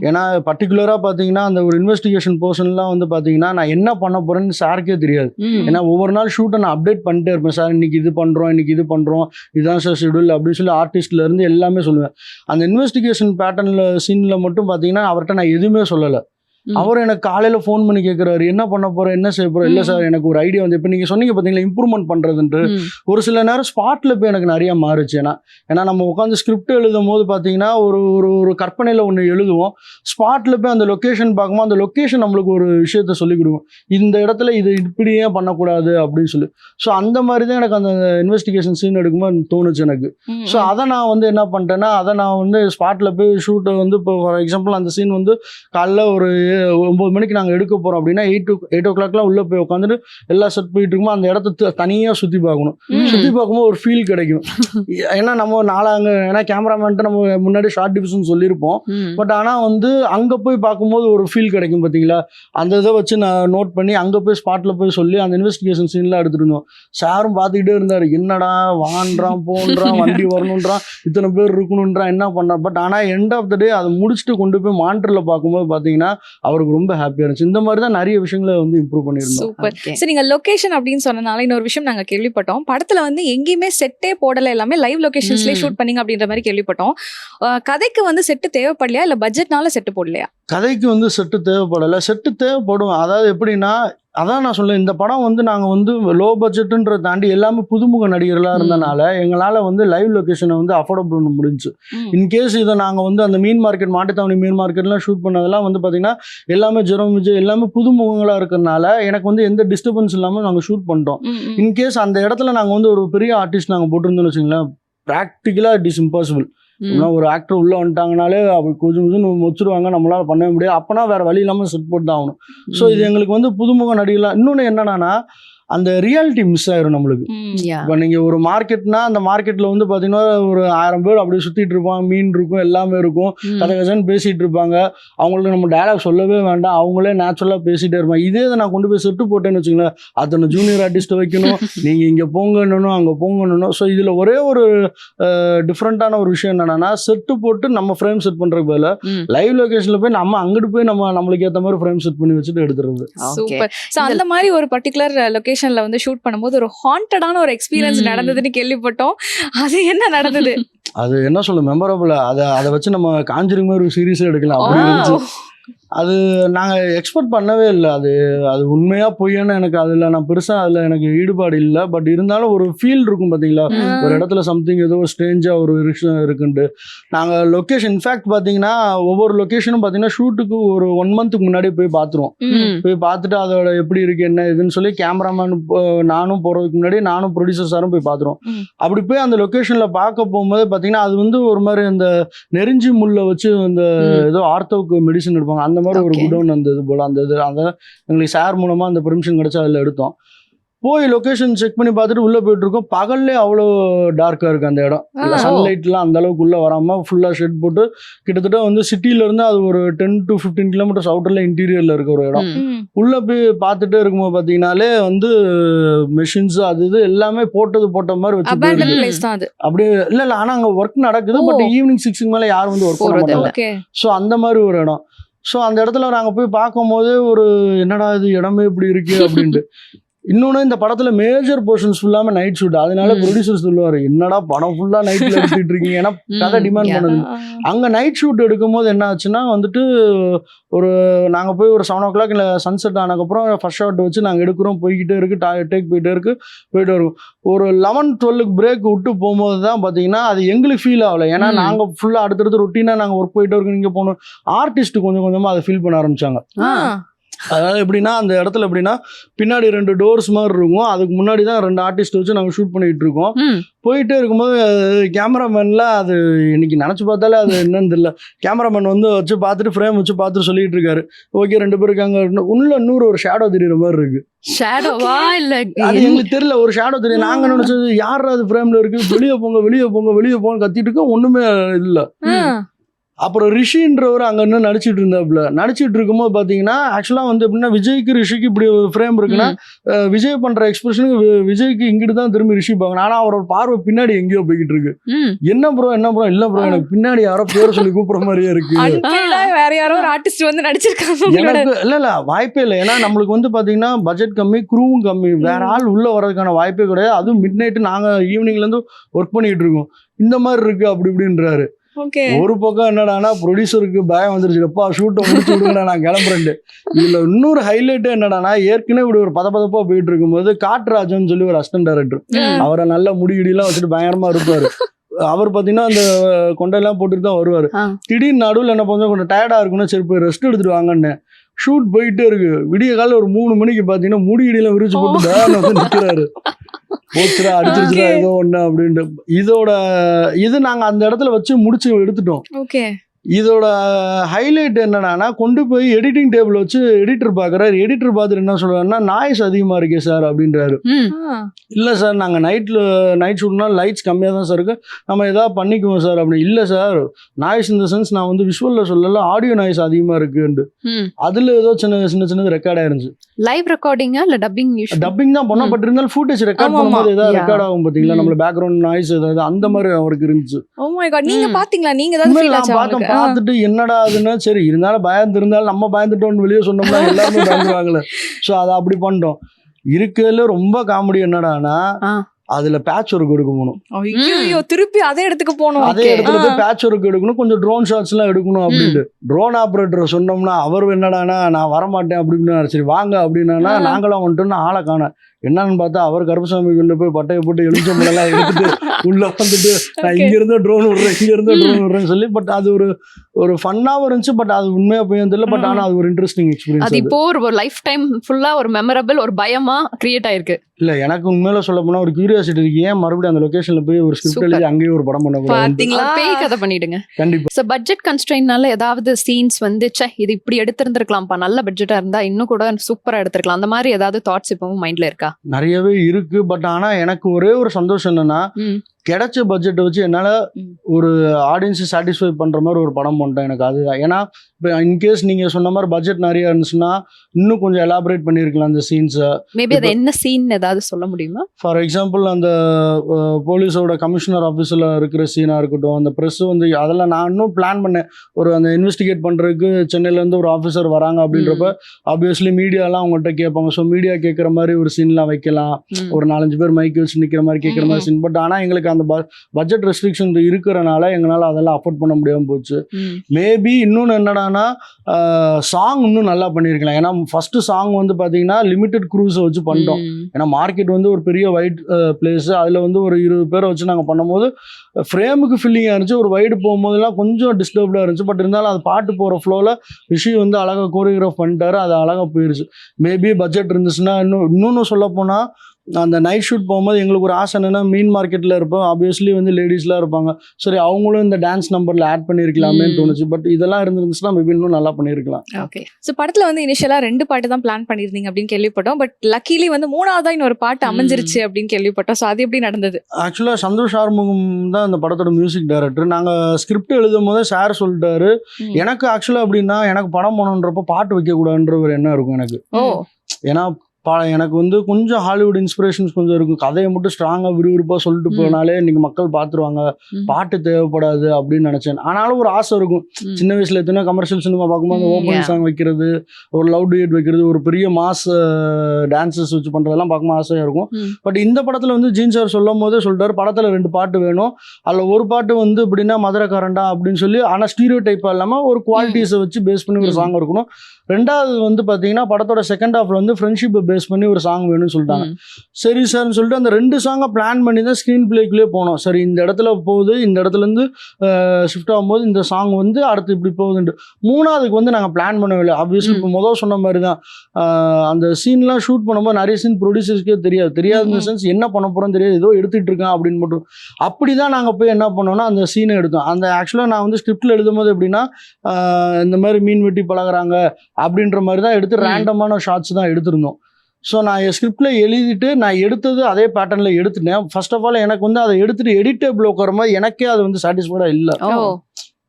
S1: ஏன்னா பர்டிகுலராக பார்த்தீங்கன்னா அந்த ஒரு இன்வெஸ்டிகேஷன் போர்ஷன்லாம் வந்து பார்த்தீங்கன்னா நான் என்ன பண்ண போறேன்னு சாருக்கே தெரியாது. ஏன்னா ஒவ்வொரு நாள் ஷூட்டை நான் அப்டேட் பண்ணிட்டே இருப்பேன். சார் இன்னைக்கு இது பண்ணுறோம் இன்னைக்கு இது பண்ணுறோம் இதுதான் சார் ஷெடியூல் அப்படின்னு சொல்லி ஆர்டிஸ்ட்ல இருந்து எல்லாமே சொல்லுவேன். அந்த இன்வெஸ்டிகேஷன் பேட்டர்னில் சீனில் மட்டும் பார்த்தீங்கன்னா அவர்கிட்ட நான் எதுவுமே சொல்லலை. அவர் எனக்கு காலையில ஃபோன் பண்ணி கேட்குறாரு என்ன பண்ண போறேன் என்ன செய்ய போறேன் இல்ல. சார் எனக்கு ஒரு ஐடியா வந்து இப்போ நீங்க சொன்னீங்க பாத்தீங்களா இம்ப்ரூவ்மெண்ட் பண்றதுன்ட்டு. ஒரு சில நேரம் ஸ்பாட்ல போய் எனக்கு நிறைய மாறுச்சு. ஏன்னா ஏன்னா நம்ம உட்காந்து ஸ்கிரிப்ட் எழுதும் போது பார்த்தீங்கன்னா ஒரு ஒரு ஒரு கற்பனையில் ஒன்று எழுதுவோம். ஸ்பாட்ல போய் அந்த லொக்கேஷன் பார்க்கும்போது அந்த லொக்கேஷன் நம்மளுக்கு ஒரு விஷயத்த சொல்லி கொடுக்கும். இந்த இடத்துல இது இப்படியே பண்ணக்கூடாது அப்படின்னு சொல்லி. ஸோ அந்த மாதிரி தான் எனக்கு அந்த இன்வெஸ்டிகேஷன் சீன் எடுக்கும்போது தோணுச்சு எனக்கு. ஸோ அதை நான் வந்து என்ன பண்ணிட்டேன்னா அதை நான் வந்து ஸ்பாட்டில் போய் ஷூட்டை வந்து இப்போ ஃபார் எக்ஸாம்பிள் அந்த சீன் வந்து காலைல ஒரு ஒம்பது மணிக்கு நாங்கள் எடுக்க போகிறோம் அப்படின்னா எயிட் டு எயிட் ஓ கிளாக்லாம் உள்ளே போய் உட்காந்துட்டு எல்லா செட் போயிட்டு இருக்கும்போது அந்த இடத்த தனியாக சுற்றி பார்க்கணும். சுற்றி பார்க்கும்போது ஒரு ஃபீல் கிடைக்கும். ஏன்னா நம்ம நாளாங்க ஏன்னா கேமராமேன்ட்டு நம்ம முன்னாடி ஷார்ட் டிவிஷன் சொல்லியிருப்போம். பட் ஆனால் வந்து அங்கே போய் பார்க்கும்போது ஒரு ஃபீல் கிடைக்கும் பார்த்தீங்களா அந்த இதை வச்சு நான் நோட் பண்ணி அங்கே போய் ஸ்பாட்டில் போய் சொல்லி அந்த இன்வெஸ்டிகேஷன் சீன்லாம் எடுத்துட்டு இருந்தோம். சாரும் பார்த்துக்கிட்டே இருந்தார். என்னடா வான்றான் போன்றான் வண்டி வரணுன்றான் இத்தனை பேர் இருக்கணுன்றான் என்ன பண்ணான் பட் ஆனால் எண்ட் ஆஃப் த டே அதை முடிச்சுட்டு கொண்டு போய் மானிட்டரில் பார்க்கும்போது பார்த்தீங்கன்னா அவருக்கு ரொம்ப ஹாப்பியாக இருந்துச்சு. இந்த மாதிரி தான் நிறைய விஷயங்களை வந்து இம்ப்ரூவ் பண்ணியிருந்தோம்.
S3: சூப்பர். சரி நீங்க லொகேஷன் அப்படின்னு சொன்னனால இன்னொரு விஷயம் நாங்க கேள்விப்பட்டோம். படத்துல வந்து எங்கேயுமே செட்டே போடல எல்லாமே லைவ் லொகேஷன்ஸ்லயே
S2: ம்.
S3: ஷூட் பண்ணீங்க அப்படின்ற மாதிரி கேள்விப்பட்டோம். கதைக்கு வந்து செட்டு தேவைப்படலையா? இல்ல பட்ஜெட்னால செட்டு போடலையா?
S1: கதைக்கு வந்து செட்டு தேவைப்படலை. செட்டு தேவைப்படும். அதாவது எப்படின்னா அதான் நான் சொல்லேன் இந்த படம் வந்து நாங்கள் வந்து லோ பட்ஜெட்டுன்றதை தாண்டி எல்லாமே புதுமுக நடிகர்களாக இருந்தனால எங்களால் வந்து லைவ் லொக்கேஷனை வந்து அஃபோர்டபுள் பண்ண முடிஞ்சு. இன்கேஸ் இதை நாங்கள் வந்து அந்த மீன் மார்க்கெட் மாட்டுத்தாவணி மீன் மார்க்கெட்லாம் ஷூட் பண்ணதெல்லாம் வந்து பார்த்தீங்கன்னா எல்லாமே ஜெரம் விஜய் எல்லாமே புதுமுகங்களாக இருக்கிறனால எனக்கு வந்து எந்த டிஸ்டர்பன்ஸ் இல்லாமல் நாங்கள் ஷூட் பண்ணிட்டோம். இன்கேஸ் அந்த இடத்துல நாங்கள் வந்து ஒரு பெரிய ஆர்டிஸ்ட் நாங்கள் போட்டிருந்தோம்னு வச்சுங்களேன் ப்ராக்டிக்கலாக இட் இஸ் இம்பாசிபிள் ஒரு ஆக்டர் உள்ள வந்துட்டாங்கனாலே அப்படி கொஞ்சம் கொஞ்சம் வச்சிருவாங்க நம்மளால பண்ணவே முடியாது. அப்பனா வேற வழி இல்லாமல் செட் போட்டு தான் ஆகணும். ஸோ இது எங்களுக்கு வந்து புதுமுக நடிகலாம் இன்னொன்று என்னன்னா அந்த ரியாலிட்டி மிஸ் ஆயிரும் நம்மளுக்கு. இப்போ நீங்கள் ஒரு மார்க்கெட்னா அந்த மார்க்கெட்டில் வந்து பார்த்தீங்கன்னா ஒரு ஆயிரம் பேர் அப்படியே சுற்றிட்டு இருப்பாங்க மீன் இருக்கும் எல்லாமே இருக்கும். கதை கதைன்னு பேசிகிட்டு இருப்பாங்க. அவங்களுக்கு நம்ம டயலாக் சொல்லவே வேண்டாம். அவங்களே நேச்சுரலாக பேசிகிட்டே இருப்பாங்க. இதே இதை நான் கொண்டு போய் செட்டு போட்டேன்னு வச்சுங்களேன் அத்தனை ஜூனியர் ஆர்டிஸ்ட்டை வைக்கணும். நீங்கள் இங்கே போங்கன்னு அங்கே போங்கன்னு ஸோ இதில் ஒரே ஒரு டிஃப்ரெண்ட்டான ஒரு விஷயம் என்னன்னா செட்டு போட்டு நம்ம ஃப்ரேம் செட் பண்ணுறதுக்கு பதிலாக
S2: ம்.
S1: லைவ் லொகேஷனில் போய் நம்ம அங்கிட்டு போய் நம்ம நம்மளுக்கு ஏற்ற மாதிரி ஃப்ரேம் செட் பண்ணி வச்சுட்டு எடுத்துறது.
S3: சூப்பர். சோ அந்த மாதிரி ஒரு பர்டிகுலர் லொகேஷன்ல வந்து ஷூட் பண்ணும்போது ஒரு ஹாண்டடான ஒரு எக்ஸ்பீரியன்ஸ். நடந்ததுன்னு கேள்விப்பட்டோம். அது என்ன நடந்தது?
S1: அது என்ன சொல்ல மெமரபிள் அதை அதை வச்சு நம்ம காஞ்சிரிங் மாதிரி ஒரு சீரியஸாக எடுக்கலாம். அது நாங்கள் எக்ஸ்பெக்ட் பண்ணவே இல்லை அது அது உண்மையாக பொய்யான்னு எனக்கு அதில் நான் பெருசாக அதில் எனக்கு ஈடுபாடு இல்லை பட் இருந்தாலும் ஒரு ஃபீல் இருக்கும் பார்த்தீங்களா. ஒரு இடத்துல சம்திங் ஏதோ ஸ்ட்ரேஞ்சாக ஒரு விஷயம் இருக்குன்ட்டு நாங்கள் லொக்கேஷன் இன்ஃபேக்ட் பார்த்தீங்கன்னா ஒவ்வொரு லொக்கேஷனும் பார்த்தீங்கன்னா ஷூட்டுக்கு ஒரு ஒன் மந்த்துக்கு முன்னாடியே போய் பார்த்துருவோம். போய் பார்த்துட்டு அதோட எப்படி இருக்கு என்ன இதுன்னு சொல்லி கேமராமேன் நானும் போகிறதுக்கு முன்னாடி நானும் ப்ரொடியூசர் சாரும் போய் பார்த்துருவோம். அப்படி போய் அந்த லொக்கேஷனில் பார்க்க போகும்போது பார்த்தீங்கன்னா அது வந்து ஒரு மாதிரி அந்த நெருஞ்சி முள்ளை வச்சு அந்த. ஏதோ ஆர்த்தோவுக்கு மெடிசன் எடுப்பாங்க அந்த மாதிரி ஒரு. குடோன் அந்த இது போல் அந்த இது அந்த எங்களுக்கு சார் மூலமாக அந்த பெர்மிஷன் கிடச்சி அதில் எடுத்தோம் போய் லொக்கேஷன் செக் பண்ணி பார்த்துட்டு உள்ளே போயிட்டு இருக்கோம் பகல்லே அவ்வளோ டார்க்காக இருக்குது அந்த இடம் இல்லை. சன்லைட்லாம் அந்த அளவுக்கு உள்ளே வராமல் ஃபுல்லாக ஷெட் போட்டு கிட்டத்தட்ட வந்து சிட்டில இருந்து அது ஒரு டென் டு ஃபிஃப்டீன் கிலோமீட்டர்ஸ் அவுட்டரில் இன்டீரியரில் இருக்க ஒரு இடம். உள்ளே போய் பார்த்துட்டே இருக்கும்போது பார்த்தீங்கனாலே வந்து மெஷின்ஸ் அது இது எல்லாமே போட்டது போட்ட மாதிரி வச்சு
S3: அபேண்டன்
S1: போயிருக்கு.
S3: பிளேஸ் தான் அது
S1: அப்படியே இல்லை இல்லை ஆனால் அங்கே ஒர்க் நடக்குது. பட் ஈவினிங் சிக்ஸுக்கு மேலே யாரும் வந்து ஒர்க் பண்ண மாட்டாங்க ஸோ அந்த மாதிரி ஒரு இடம் ஸோ அந்த இடத்துல நாங்கள் போய் பார்க்கும்போது ஒரு என்னடா இது இடமே இப்படி இருக்கு? அப்படின்ட்டு. இன்னொன்று இந்த படத்துல மேஜர் போர்ஷன்ஸ் ஃபுல்லாமே நைட் ஷூட் அதனால. ப்ரொடியூசர் சொல்லுவாரு என்னடா படம் ஃபுல்லா நைட்ல எடுத்துட்டு இருக்கீங்க ஏன்னா கதை. டிமாண்ட். பண்ணுது அங்க நைட் ஷூட் எடுக்கும்போது என்ன ஆச்சுன்னா வந்துட்டு ஒரு நாங்க போய் ஒரு செவன் ஓ கிளாக் இல்லை சன்செட் ஆனதுக்கப்புறம் ஃபர்ஸ்ட் ஷாட் வச்சு நாங்க எடுக்கிறோம் போய்கிட்டே இருக்கு டேக் போயிட்டே இருக்கு போயிட்டே இருக்கும் ஒரு லெவன் டுவெல்லுக்கு பிரேக் விட்டு போகும்போது தான் பாத்தீங்கன்னா அது எங்களுக்கு ஃபீல் ஆகல ஏன்னா
S2: ம்.
S1: நாங்க ஃபுல்லா அடுத்தடுத்து ரொட்டீனா நாங்க ஒர்க் போயிட்டே இருக்கோம் இங்க போகணும் ஆர்டிஸ்ட் கொஞ்சம் கொஞ்சமா அதை ஃபீல் பண்ண ஆரம்பிச்சாங்க. அதாவது எப்படின்னா அந்த இடத்துல எப்படின்னா பின்னாடி ரெண்டு டோர்ஸ் மாதிரி இருக்கும். அதுக்கு முன்னாடி தான் ரெண்டு ஆர்டிஸ்ட் வச்சு நாங்கள் ஷூட் பண்ணிட்டு இருக்கோம். போயிட்டே இருக்கும்போது கேமராமேன்ல அது இன்னைக்கு நினச்சி பார்த்தாலே அது என்னன்னு தெரியல. கேமராமேன் வந்து வச்சு பார்த்துட்டு ஃப்ரேம் வச்சு பார்த்துட்டு சொல்லிட்டு இருக்காரு. ஓகே ரெண்டு பேரும் இருக்காங்க. உள்ள இன்னொரு ஒரு ஷேடோ தெரியுற மாதிரி இருக்கு.
S2: ஷேடோவா இல்ல
S1: அது எங்களுக்கு தெரியல. ஒரு ஷேடோ தெரியும். நாங்க நினைச்சது யார் அது ஃப்ரேம்ல இருக்கு? வெளியே போங்க வெளியே போங்க வெளியே போங்க கத்திட்டு இருக்கோம். ஒண்ணுமே இல்ல. அப்புறம் ரிஷின்றவர் அங்க இன்னும் நடிச்சிட்டு இருந்தாப்புல. நடிச்சிட்டு இருக்கும்போது பாத்தீங்கன்னா ஆக்சுவலா வந்து எப்படின்னா விஜய்க்கு ரிஷிக்கு இப்படி ஒரு ஃப்ரேம் இருக்குன்னா விஜய் பண்ற எக்ஸ்பிரஷனுக்கு விஜய்க்கு இங்கிட்டு தான் திரும்பி ரிஷி பார்க்கணும். ஆனா அவரோட பார்வை பின்னாடி எங்கேயோ போய்கிட்டு இருக்கு.
S2: ம்.
S1: என்ன ப்ரோ என்ன ப்ரோ இல்ல ப்ரோ எனக்கு பின்னாடி யாரோ பேரை சொல்லி கூப்பிடுற மாதிரியே இருக்கு.
S3: வேற யாரோ ஒரு ஆர்டிஸ்ட் வந்து நடிச்சிருக்காங்க
S1: எனக்கு இல்ல இல்ல வாய்ப்பே இல்லை. ஏன்னா நம்மளுக்கு வந்து பாத்தீங்கன்னா பட்ஜெட் கம்மி குரூவும் கம்மி. வேற. ஆள் உள்ள வர்றதுக்கான வாய்ப்பே கிடையாது. அதுவும் மிட் நைட்டு நாங்க ஈவினிங்ல இருந்து ஒர்க் பண்ணிட்டு இருக்கோம். இந்த மாதிரி இருக்கு அப்படி இப்படின்றாரு. ஒரு பக்கம் என்னடானா ப்ரொடியூசருக்கு பயம் வந்துருச்சு. எப்பா ஷூட்டை முடிச்சு விடுங்கடா நான் கிளம்புறேன் இதுல இன்னொரு ஹைலைட் என்னடானா ஏற்கனவே இப்படி ஒரு பதப்பதப்பா போயிட்டு இருக்கும்போது காட்ராஜன் சொல்லி ஒரு அசிஸ்டன்ட் டைரக்டர் அவரை நல்ல முடிகிடிலாம் வச்சுட்டு பயங்கரமா இருப்பாரு. அவர் பாத்தீங்கன்னா அந்த கொண்டையெல்லாம் போட்டுட்டு தான் வருவாரு. திடீர்னு நடுவில் என்ன கொஞ்சம் கொஞ்சம் டயர்டா இருக்குன்னு சரி போய் ரெஸ்ட் எடுத்துட்டு வாங்கன்னு. ஷூட் போயிட்டே இருக்கு. விடிய காலைல ஒரு மூணு மணிக்கு பாத்தீங்கன்னா முடிகிடிலாம் விரிச்சு போட்டு வேன் வந்து நிக்கிறாரு. போச்சுடா அடிச்சிருச்சுடா. ஏதோ ஒண்ணு அப்படின்ட்டு. இதோட இது நாங்க அந்த இடத்துல வச்சு முடிச்சு எடுத்துட்டோம்.
S3: ஓகே
S1: இதோட ஹைலைட் என்னடானா கொண்டு போய் எடிட்டிங் டேபிள் வச்சு எடிட்டர் பார்க்குறாரு எடிட்டர் பார்த்துட்டு என்ன சொல்றாருன்னா நாய்ஸ் அதிகமாக இருக்கே சார் அப்படின்றாரு.
S2: ம்.
S1: இல்லை சார் நாங்கள் நைட்டில் நைட் ஷூட்னா லைட்ஸ் கம்மியாக தான் சார் இருக்கு. நம்ம எதாவது பண்ணிக்குவோம் சார் அப்படி. இல்லை சார் நாய்ஸ் இந்த சென்ஸ் நான் வந்து விஷுவலில் சொல்லல ஆடியோ நாய்ஸ் அதிகமாக இருக்குன்ட்டு. அதில் ஏதோ சின்ன சின்ன சின்னது ரெக்கார்ட் ஆயிருந்துச்சு.
S2: லைவ் ரெக்கார்டிங்கா இல்ல டப்பிங்
S1: டப்பிங் தான் பண்ணோம். பட் இருந்தாலும் ஃபுட்டேஜ் ரெக்கார்ட் பண்ணும்போது. ஏதாவது. ரெக்கார்ட் ஆகும் பார்த்தீங்களா. நம்மள பேக்ரவுண்ட் நாய்ஸ் ஏதாவது அந்த மாதிரி அவருக்கு இருந்துச்சு.
S3: ஓ மை காட் நீங்க. பாத்தீங்களா? நீங்க ஏதாவது ஃபீல் ஆச்சா.
S1: பார்த்துட்டு என்னடா அதுன்னா சரி இருந்தாலும் பயந்து இருந்தாலும் நம்ம பயந்துட்டோம்னு வெளியே சொன்னோம்னா எல்லாருமே பயந்துருவாங்களே. ஸோ அதை அப்படி பண்ணிட்டோம். இருக்கிறதுல ரொம்ப காமெடி என்னடானா. அதுல பேட்ச் ஒர்க் எடுக்க போகணும்
S3: ஐயோ திருப்பி அதே இடத்துக்கு போகணும்
S1: அதே இடத்துல போய் பேட்ச் ஒர்க் எடுக்கணும். கொஞ்சம் ட்ரோன் ஷாட்ஸ் எல்லாம் எடுக்கணும் அப்படின்ட்டு. ட்ரோன் ஆப்ரேட்டர் சொன்னோம்னா அவர் என்னடானா நான் வரமாட்டேன் அப்படின்னு சரி வாங்க அப்படின்னா. நாங்களாம் வந்துட்டோம்னா ஆளை காண என்னன்னு பார்த்தா அவர் கருப்பசாமி கொண்டு போய் பட்டையை போட்டு எலுமிச்சம்பழம் எடுத்துட்டு உள்ள வந்துட்டு நான்
S3: Okay.
S1: இங்க இருந்தே ட்ரோன் விடுறேன் இங்க இருந்தே ட்ரோன் விடுறேன்னு சொல்லி பட் அது ஒரு ஒரு ஃபன்னாவும் இருந்துச்சு பட் அது உண்மையா போய் தெரியல பட் ஆனா அது ஒரு இன்ட்ரெஸ்டிங்
S2: அது
S1: எக்ஸ்பீரியன்ஸ்
S2: இப்போ ஒரு லைஃப் டைம் ஃபுல்லா ஒரு மெமரபிள் ஒரு பயமா கிரியேட் ஆயிருக்கு.
S1: இல்ல எனக்கு உண்மையில சொல்ல போனா ஒரு கியூரியாசிட்டி இருக்கு. ஏன் மறுபடியும் அந்த லொகேஷன்ல போய் ஒரு ஸ்கிரிப்ட். எழுதி அங்கேயே ஒரு படம் பண்ணக்கூடாது
S3: பாத்தீங்களா?
S2: ஒரு பேய் கதை பண்ணிடுங்க.
S1: கண்டிப்பா.
S2: ஸோ பட்ஜெட் கன்ஸ்ட்ரெயின்னால ஏதாவது சீன்ஸ் வந்து ச்சே இது இப்படி எடுத்திருந்திருக்கலாம்ப்பா. நல்ல பட்ஜெட்டா இருந்தா இன்னும் கூட சூப்பரா எடுத்திருக்கலாம். அந்த மாதிரி ஏதாவது தாட்ஸ் இப்பவும் மைண்ட்ல இருக்கா?
S1: நிறையவே இருக்கு. பட் ஆனா எனக்கு ஒரே ஒரு சந்தோஷம் என்னன்னா. கிடைச்ச பட்ஜெட்டை வச்சு என்னால. ஒரு ஆடியன்ஸை சாட்டிஸ்ஃபை பண்ற மாதிரி ஒரு படம் பண்ணிட்டேன் எனக்கு. அதுதான் ஏன்னா இப்போ இன்கேஸ் நீங்க சொன்ன மாதிரி பட்ஜெட் நிறைய இருந்துச்சுன்னா இன்னும் கொஞ்சம் எலாபரேட் பண்ணியிருக்கலாம் அந்த சீன்ஸை
S2: மேபி அது என்ன சீன் ஏதாவது சொல்ல முடியுமா?
S1: ஃபார் எக்ஸாம்பிள் அந்த போலீஸோட கமிஷனர் ஆஃபீஸில் இருக்கிற சீனாக இருக்கட்டும் அந்த ப்ரெஸ் வந்து அதெல்லாம் நான் இன்னும் பிளான் பண்ணேன். ஒரு அந்த இன்வெஸ்டிகேட் பண்ணுறதுக்கு சென்னையிலேருந்து ஒரு ஆஃபீஸர் வராங்க அப்படின்றப்ப ஆப்வியஸ்லி மீடியாலாம் அவங்கள்ட்ட கேட்பாங்க. ஸோ மீடியா கேட்குற மாதிரி ஒரு சீன்லாம் வைக்கலாம். ஒரு நாலஞ்சு பேர் மைக் வச்சு நிற்கிற மாதிரி கேட்குற மாதிரி சீன் பட் ஆனால் எங்களுக்கு அந்த பட்ஜெட் ரெஸ்ட்ரிக்ஷன் இருக்கிறனால எங்களால் அதெல்லாம் அஃபோர்ட் பண்ண முடியாமல் போச்சு. மேபி இன்னொன்று என்னடானா சாங் இன்னும் நல்லா பண்ணியிருக்கலாம். ஏன்னா ஃபர்ஸ்ட் சாங் வந்து பார்த்தீங்கன்னா லிமிட்டெட் க்ரூஸை வச்சு பண்ணிட்டோம். ஏன்னா மார்க்கெட் வந்து ஒரு பெரிய வைட் பிளேஸ் அதில் வந்து ஒரு இருபது பேரை வச்சு நாங்கள் பண்ணும்போது ஃப்ரேமுக்கு ஃபில்லிங்காக இருந்துச்சு. ஒரு வைடு போகும்போதெல்லாம் கொஞ்சம் டிஸ்டர்ப்டாக இருந்துச்சு. பட் இருந்தாலும் அது பாட்டு போகிற ஃப்ளோவில் ரிஷி வந்து அழகாக கோரியோகிராஃப் பண்ணிட்டாரு. அது அழகாக போயிருச்சு. மேபி பட்ஜெட் இருந்துச்சுன்னா இன்னும் இன்னொன்று சொல்ல போனால் அந்த நைட் ஷூட் போகும்போது எங்களுக்கு ஒரு ஆசை என்னன்னா மீன் மார்க்கெட்டில் இருப்போம். ஆப்வியஸ்லி வந்து லேடிஸ்லாம் இருப்பாங்க. சரி அவங்களும் இந்த டான்ஸ் நம்பரில் ஆட் பண்ணியிருக்கலாமேன்னு. தோணுச்சு. பட் இதெல்லாம் இருந்துருந்துச்சுன்னா மேபி இன்னும் நல்லா பண்ணியிருக்கலாம்
S2: ஓகே
S3: ஸோ படத்துல வந்து இனிஷியலா ரெண்டு பாட்டு தான் பிளான் பண்ணிருந்தீங்க அப்படின்னு கேள்விப்பட்டோம். பட் லக்கிலி வந்து மூணாவதா இன்னொரு பாட்டு. அமைஞ்சிருச்சு அப்படின்னு கேள்விப்பட்டோம். ஸோ அது எப்படி நடந்தது?
S1: ஆக்சுவலாக சந்தோஷ் ஆறுமுகம் தான் அந்த படத்தோட மியூசிக் டைரக்டர் நாங்கள் ஸ்கிரிப்ட் எழுதும் போதே சார் சொல்லிட்டாரு. எனக்கு ஆக்சுவலாக அப்படின்னா எனக்கு படம் பண்ணணுன்றப்ப பாட்டு வைக்கக்கூடாதுன்ற ஒரு எண்ணம் இருக்கும் எனக்கு. ஏன்னா பா எனக்கு வந்து கொஞ்சம் ஹாலிவுட் இன்ஸ்பிரேஷன்ஸ் கொஞ்சம் இருக்கும் கதையை மட்டும் ஸ்ட்ராங்காக விறுவிறுப்பாக சொல்லிட்டு. போனாலே இன்னைக்கு மக்கள் பார்த்துருவாங்க. பாட்டு தேவைப்படாது அப்படின்னு நினச்சேன் ஆனாலும் ஒரு ஆசை இருக்கும். சின்ன வயசுல எத்தனையோ கமர்ஷியல் சினிமா பார்க்கும்போது ஓப்பனிங். சாங் வைக்கிறது ஒரு லவ் டுயட் வைக்கிறது ஒரு பெரிய மாஸ் டான்சஸ் வச்சு பண்ணுறதெல்லாம் பார்க்கும்போது ஆசையாக இருக்கும். பட் இந்த படத்தில் வந்து ஜீன் சார் சொல்லும் போதே சொல்லிட்டாரு படத்தில் ரெண்டு பாட்டு வேணும் அதில் ஒரு பாட்டு வந்து எப்படின்னா மதுரக்காரண்டா அப்படின்னு சொல்லி ஆனால் ஸ்டீரியோ டைப்பாக இல்லாமல் ஒரு குவாலிட்டிஸை வச்சு பேஸ் பண்ணி ஒரு. சாங் இருக்கணும் ரெண்டாவது வந்து பார்த்தீங்கன்னா படத்தோட செகண்ட் ஹாஃப்ல வந்து ஃப்ரெண்ட்ஷிப்பை பேஸ் பண்ணி ஒரு சாங் வேணும்னு சொல்லிட்டாங்க. சரி சார்னு சொல்லிட்டு அந்த ரெண்டு சாங்கை பிளான் பண்ணி தான் ஸ்க்ரீன் பிளேக்குள்ளே போனோம். சரி இந்த இடத்துல போகுது இந்த இடத்துலேருந்து ஷிஃப்ட் ஆகும்போது இந்த சாங் வந்து அடுத்து இப்படி போகுதுன்ட்டு. மூணாவதுக்கு வந்து நாங்கள் பிளான் பண்ணவே இல்லை. ஆப்வியஸ்லி இப்போ முதல் சொன்ன மாதிரி தான் அந்த சீன்லாம் ஷூட் பண்ணும்போது நிறைய சீன் ப்ரொடியூசர்ஸ்க்கே தெரியாது. தெரியாத இந்த. சென்ஸ் என்ன பண்ண போகிறோம் தெரியாது. ஏதோ எடுத்துட்டு இருக்கேன் அப்படின்னு மட்டும். அப்படி தான் நாங்கள் போய் என்ன பண்ணோம்னா அந்த சீனை எடுத்தோம். அந்த ஆக்சுவலாக நான் வந்து ஸ்கிரிப்டில் எழுதும்போது எப்படின்னா இந்த மாதிரி மீன் வெட்டி பழகுறாங்க அப்படின்ற மாதிரி தான் எடுத்து. ரேண்டமான ஷார்ட்ஸ் தான் எடுத்திருந்தோம். ஸோ நான் என் ஸ்கிரிப்டில் எழுதிட்டு நான் எடுத்தது அதே பேட்டர்னில் எடுத்துட்டேன். ஃபர்ஸ்ட் ஆஃப் ஆல் எனக்கு வந்து அதை எடுத்துட்டு எடிட்டபிள் உட்கார மாதிரி எனக்கே அது வந்து சாட்டிஸ்ஃபைடாக இல்லை.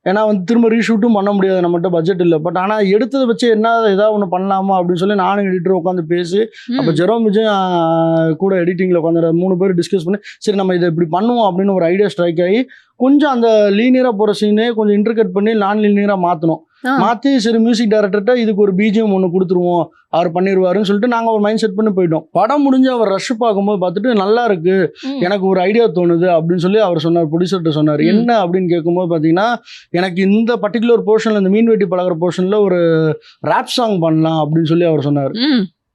S1: ஏன்னா வந்து திரும்ப ரீஷூட்டும் பண்ண முடியாது. நம்மகிட்ட பட்ஜெட் இல்லை. பட் ஆனால் எடுத்ததை வச்சு என்ன ஏதாவது ஒன்று பண்ணலாமா அப்படின்னு சொல்லி நானும் எடிட்டர் உட்காந்து பேசி. அப்போ ஜெரோம் விஜய் கூட எடிட்டிங்கில் உட்காந்து மூணு பேர் டிஸ்கஸ் பண்ணி சரி நம்ம இதை இப்படி பண்ணுவோம் அப்படின்னு ஒரு ஐடியா ஸ்ட்ரைக் ஆகி கொஞ்சம் அந்த லீனியராக போகிற சீனே கொஞ்சம் இன்டர்கட் பண்ணி நான் லீனியராக மாற்றணும். மாற்றி சரி மியூசிக் டைரக்டர்கிட்ட இதுக்கு ஒரு பிஜிஎம் ஒன்று கொடுத்துருவோம் அவர் பண்ணிடுவாருன்னு சொல்லிட்டு நாங்கள் ஒரு மைண்ட் செட் பண்ணி போயிட்டோம் படம் முடிஞ்சு அவர் ரஷ் பார்க்கும்போது பார்த்துட்டு நல்லா இருக்கு. எனக்கு ஒரு ஐடியா தோணுது அப்படின்னு சொல்லி அவர் சொன்னார் ப்ரொடியூசர்கிட்ட சொன்னார். என்ன அப்படின்னு கேட்கும்போது பார்த்தீங்கன்னா எனக்கு இந்த பர்டிகுலர் போர்ஷனில் இந்த மீன் வெட்டி பழகுற போர்ஷனில் ஒரு ரேப் சாங் பண்ணலாம் அப்படின்னு சொல்லி அவர் சொன்னார்.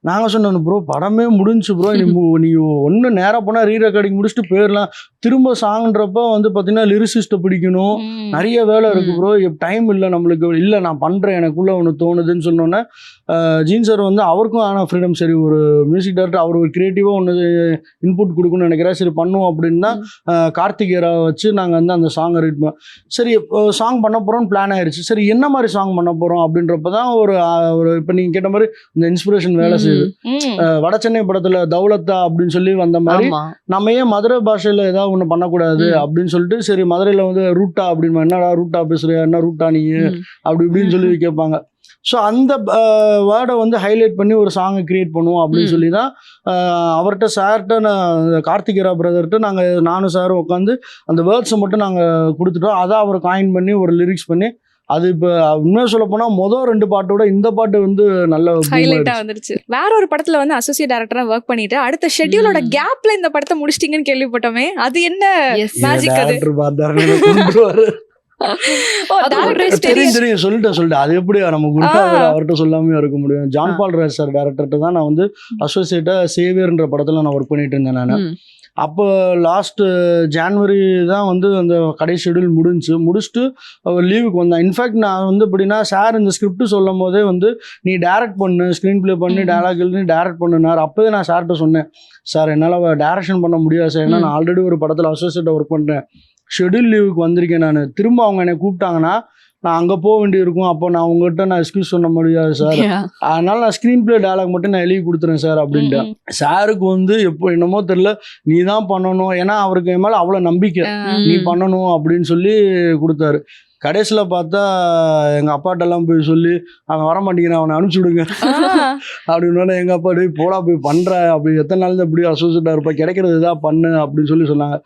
S1: நாங்கள் சொன்னோம் ப்ரோ படமே முடிஞ்சு ப்ரோ. நீ மு- நீ ஒன்று நேராக போனால் ரீ ரெக்கார்டிங் முடிச்சுட்டு போயிடலாம் திரும்ப சாங்ன்றப்ப வந்து பார்த்தீங்கன்னா லிரிசிஸ்ட்டை பிடிக்கணும். நிறைய வேலை இருக்கு
S2: ம்.
S1: ப்ரோ. டைம் இல்லை நம்மளுக்கு. இல்லை நான் பண்ணுறேன் எனக்குள்ள ஒன்று தோணுதுன்னு சொன்னோன்னே ஜீன் சார் வந்து அவருக்கும் ஆனால் ஃப்ரீடம் சரி ஒரு மியூசிக் டைரக்டர் அவர் ஒரு க்ரியேட்டிவாக ஒன்று இன்புட் கொடுக்கணும்னு நினைக்கிறேன். சரி பண்ணுவோம் அப்படின்னு தான் கார்த்திகேயரா வச்சு நாங்கள் வந்து அந்த சாங்கை ரீட் சரி சாங் பண்ண போகிறோம்னு பிளான் ஆயிருச்சு. சரி என்ன மாதிரி சாங் பண்ண போகிறோம் அப்படின்றப்ப தான் ஒரு ஒரு இப்போ நீங்கள் கேட்ட மாதிரி இந்த இன்ஸ்பிரேஷன் வேலை செய்யுது அஹ், வட சென்னை படத்தில் தௌலத்தா அப்படின்னு சொல்லி வந்த மாதிரி நம்ம ஏன் மதுரை பாஷையில் ஏதாவது ஒன்று பண்ணக்கூடாது. அப்படின்னு சொல்லிட்டு சரி மதுரையில் வந்து ரூட்டா அப்படின்னு என்னடா ரூட்டா பேசுறியா என்ன ரூட்டா நீ. அப்படி இப்படின்னு சொல்லி கேட்பாங்க. ஸோ அந்த வேர்டை வந்து ஹைலைட் பண்ணி ஒரு சாங்கை கிரியேட் பண்ணுவோம் அப்படின்னு. சொல்லி தான் அவர்கிட்ட சார்கிட்ட நான் கார்த்திகரா பிரதர்கிட்ட நாங்கள் நானும் சாரும் உட்காந்து அந்த வேர்ட்ஸை மட்டும் நாங்கள் கொடுத்துட்டோம். அதை அவர் காயின் பண்ணி ஒரு லிரிக்ஸ் பண்ணி அது இப்போ உண்மையாக சொல்ல போனால் மொதல் ரெண்டு பாட்டோட இந்த பாட்டு வந்து நல்ல boom
S3: ஹைலைட்டா
S1: ஆயிடுச்சு.
S3: வந்துருச்சு வேற ஒரு படத்துல வந்து அசோசியேட் டைரக்டரா ஒர்க் பண்ணிட்டு அடுத்த ஷெட்யூலோட. கேப்ல இந்த படத்தை முடிச்சிட்டீங்கன்னு கேள்விப்பட்டோமே அது என்ன magic அது. தெரியும்.
S1: சொல்லிட்டேன் சொல்லிட்டேன் அது எப்படி
S3: ஆ.
S1: அவர்கிட்ட சொல்லாமே இருக்க முடியும் ஜான். பால் ராஜ் சார் டேரக்டர்கிட்ட தான் நான் வந்து அசோசியேட்டா சேவியர்ன்ற படத்துல நான் ஒர்க் பண்ணிட்டு இருந்தேன் நான். அப்போ லாஸ்ட் ஜான்வரி தான் வந்து அந்த கடைசி ஷெடியூல் முடிஞ்சு முடிச்சுட்டு லீவுக்கு வந்தேன் இன்ஃபேக்ட் நான் வந்து எப்படின்னா சார் இந்த ஸ்கிரிப்ட் சொல்லும் போதே வந்து நீ டேரக்ட் பண்ணு ஸ்க்ரீன் ப்ளே பண்ணி. டேலாக் எழுதி டேரக்ட் பண்ணுனார் அப்போதே நான் சார்கிட்ட சொன்னேன் சார் என்னால் டேரக்ஷன் பண்ண முடியாது சார் ஏன்னா. நான் ஆல்ரெடி ஒரு படத்தில் அசோசியேட்டாக ஒர்க் பண்ணுறேன் ஷெடியூல் லீவுக்கு வந்திருக்கேன் நான். திரும்ப அவங்க என்னை கூப்பிட்டாங்கன்னா நான் அங்கே போக வேண்டியிருக்கும். அப்போ நான் உங்ககிட்ட நான் எக்ஸ்கியூஸ் பண்ண முடியாது சார். அதனால நான் ஸ்க்ரீன் ப்ளே டயலாக் மட்டும் நான் எழுதி கொடுத்துறேன் சார் அப்படின்ட்டு சாருக்கு வந்து எப்போ என்னமோ தெரில நீ தான் பண்ணணும். ஏன்னா அவருக்கு என் மேலே அவ்வளோ நம்பிக்கை. நீ. பண்ணணும் அப்படின்னு சொல்லி கொடுத்தாரு. கடைசியில் பார்த்தா எங்கள் அப்பாட்டெல்லாம் போய் சொல்லி அவன் வர மாட்டேங்கிறான் அவனை அனுப்பிச்சி விடுங்க.
S3: ஆ.
S1: அப்படின்னா எங்கள் அப்பா டேய் போடா போய் பண்ணுற அப்படி எத்தனை நாள் தான் இப்படி அசோசியேட்டாக இருப்பா? கிடைக்கிறது இதாக பண்ணு அப்படின்னு சொல்லி சொன்னாங்க.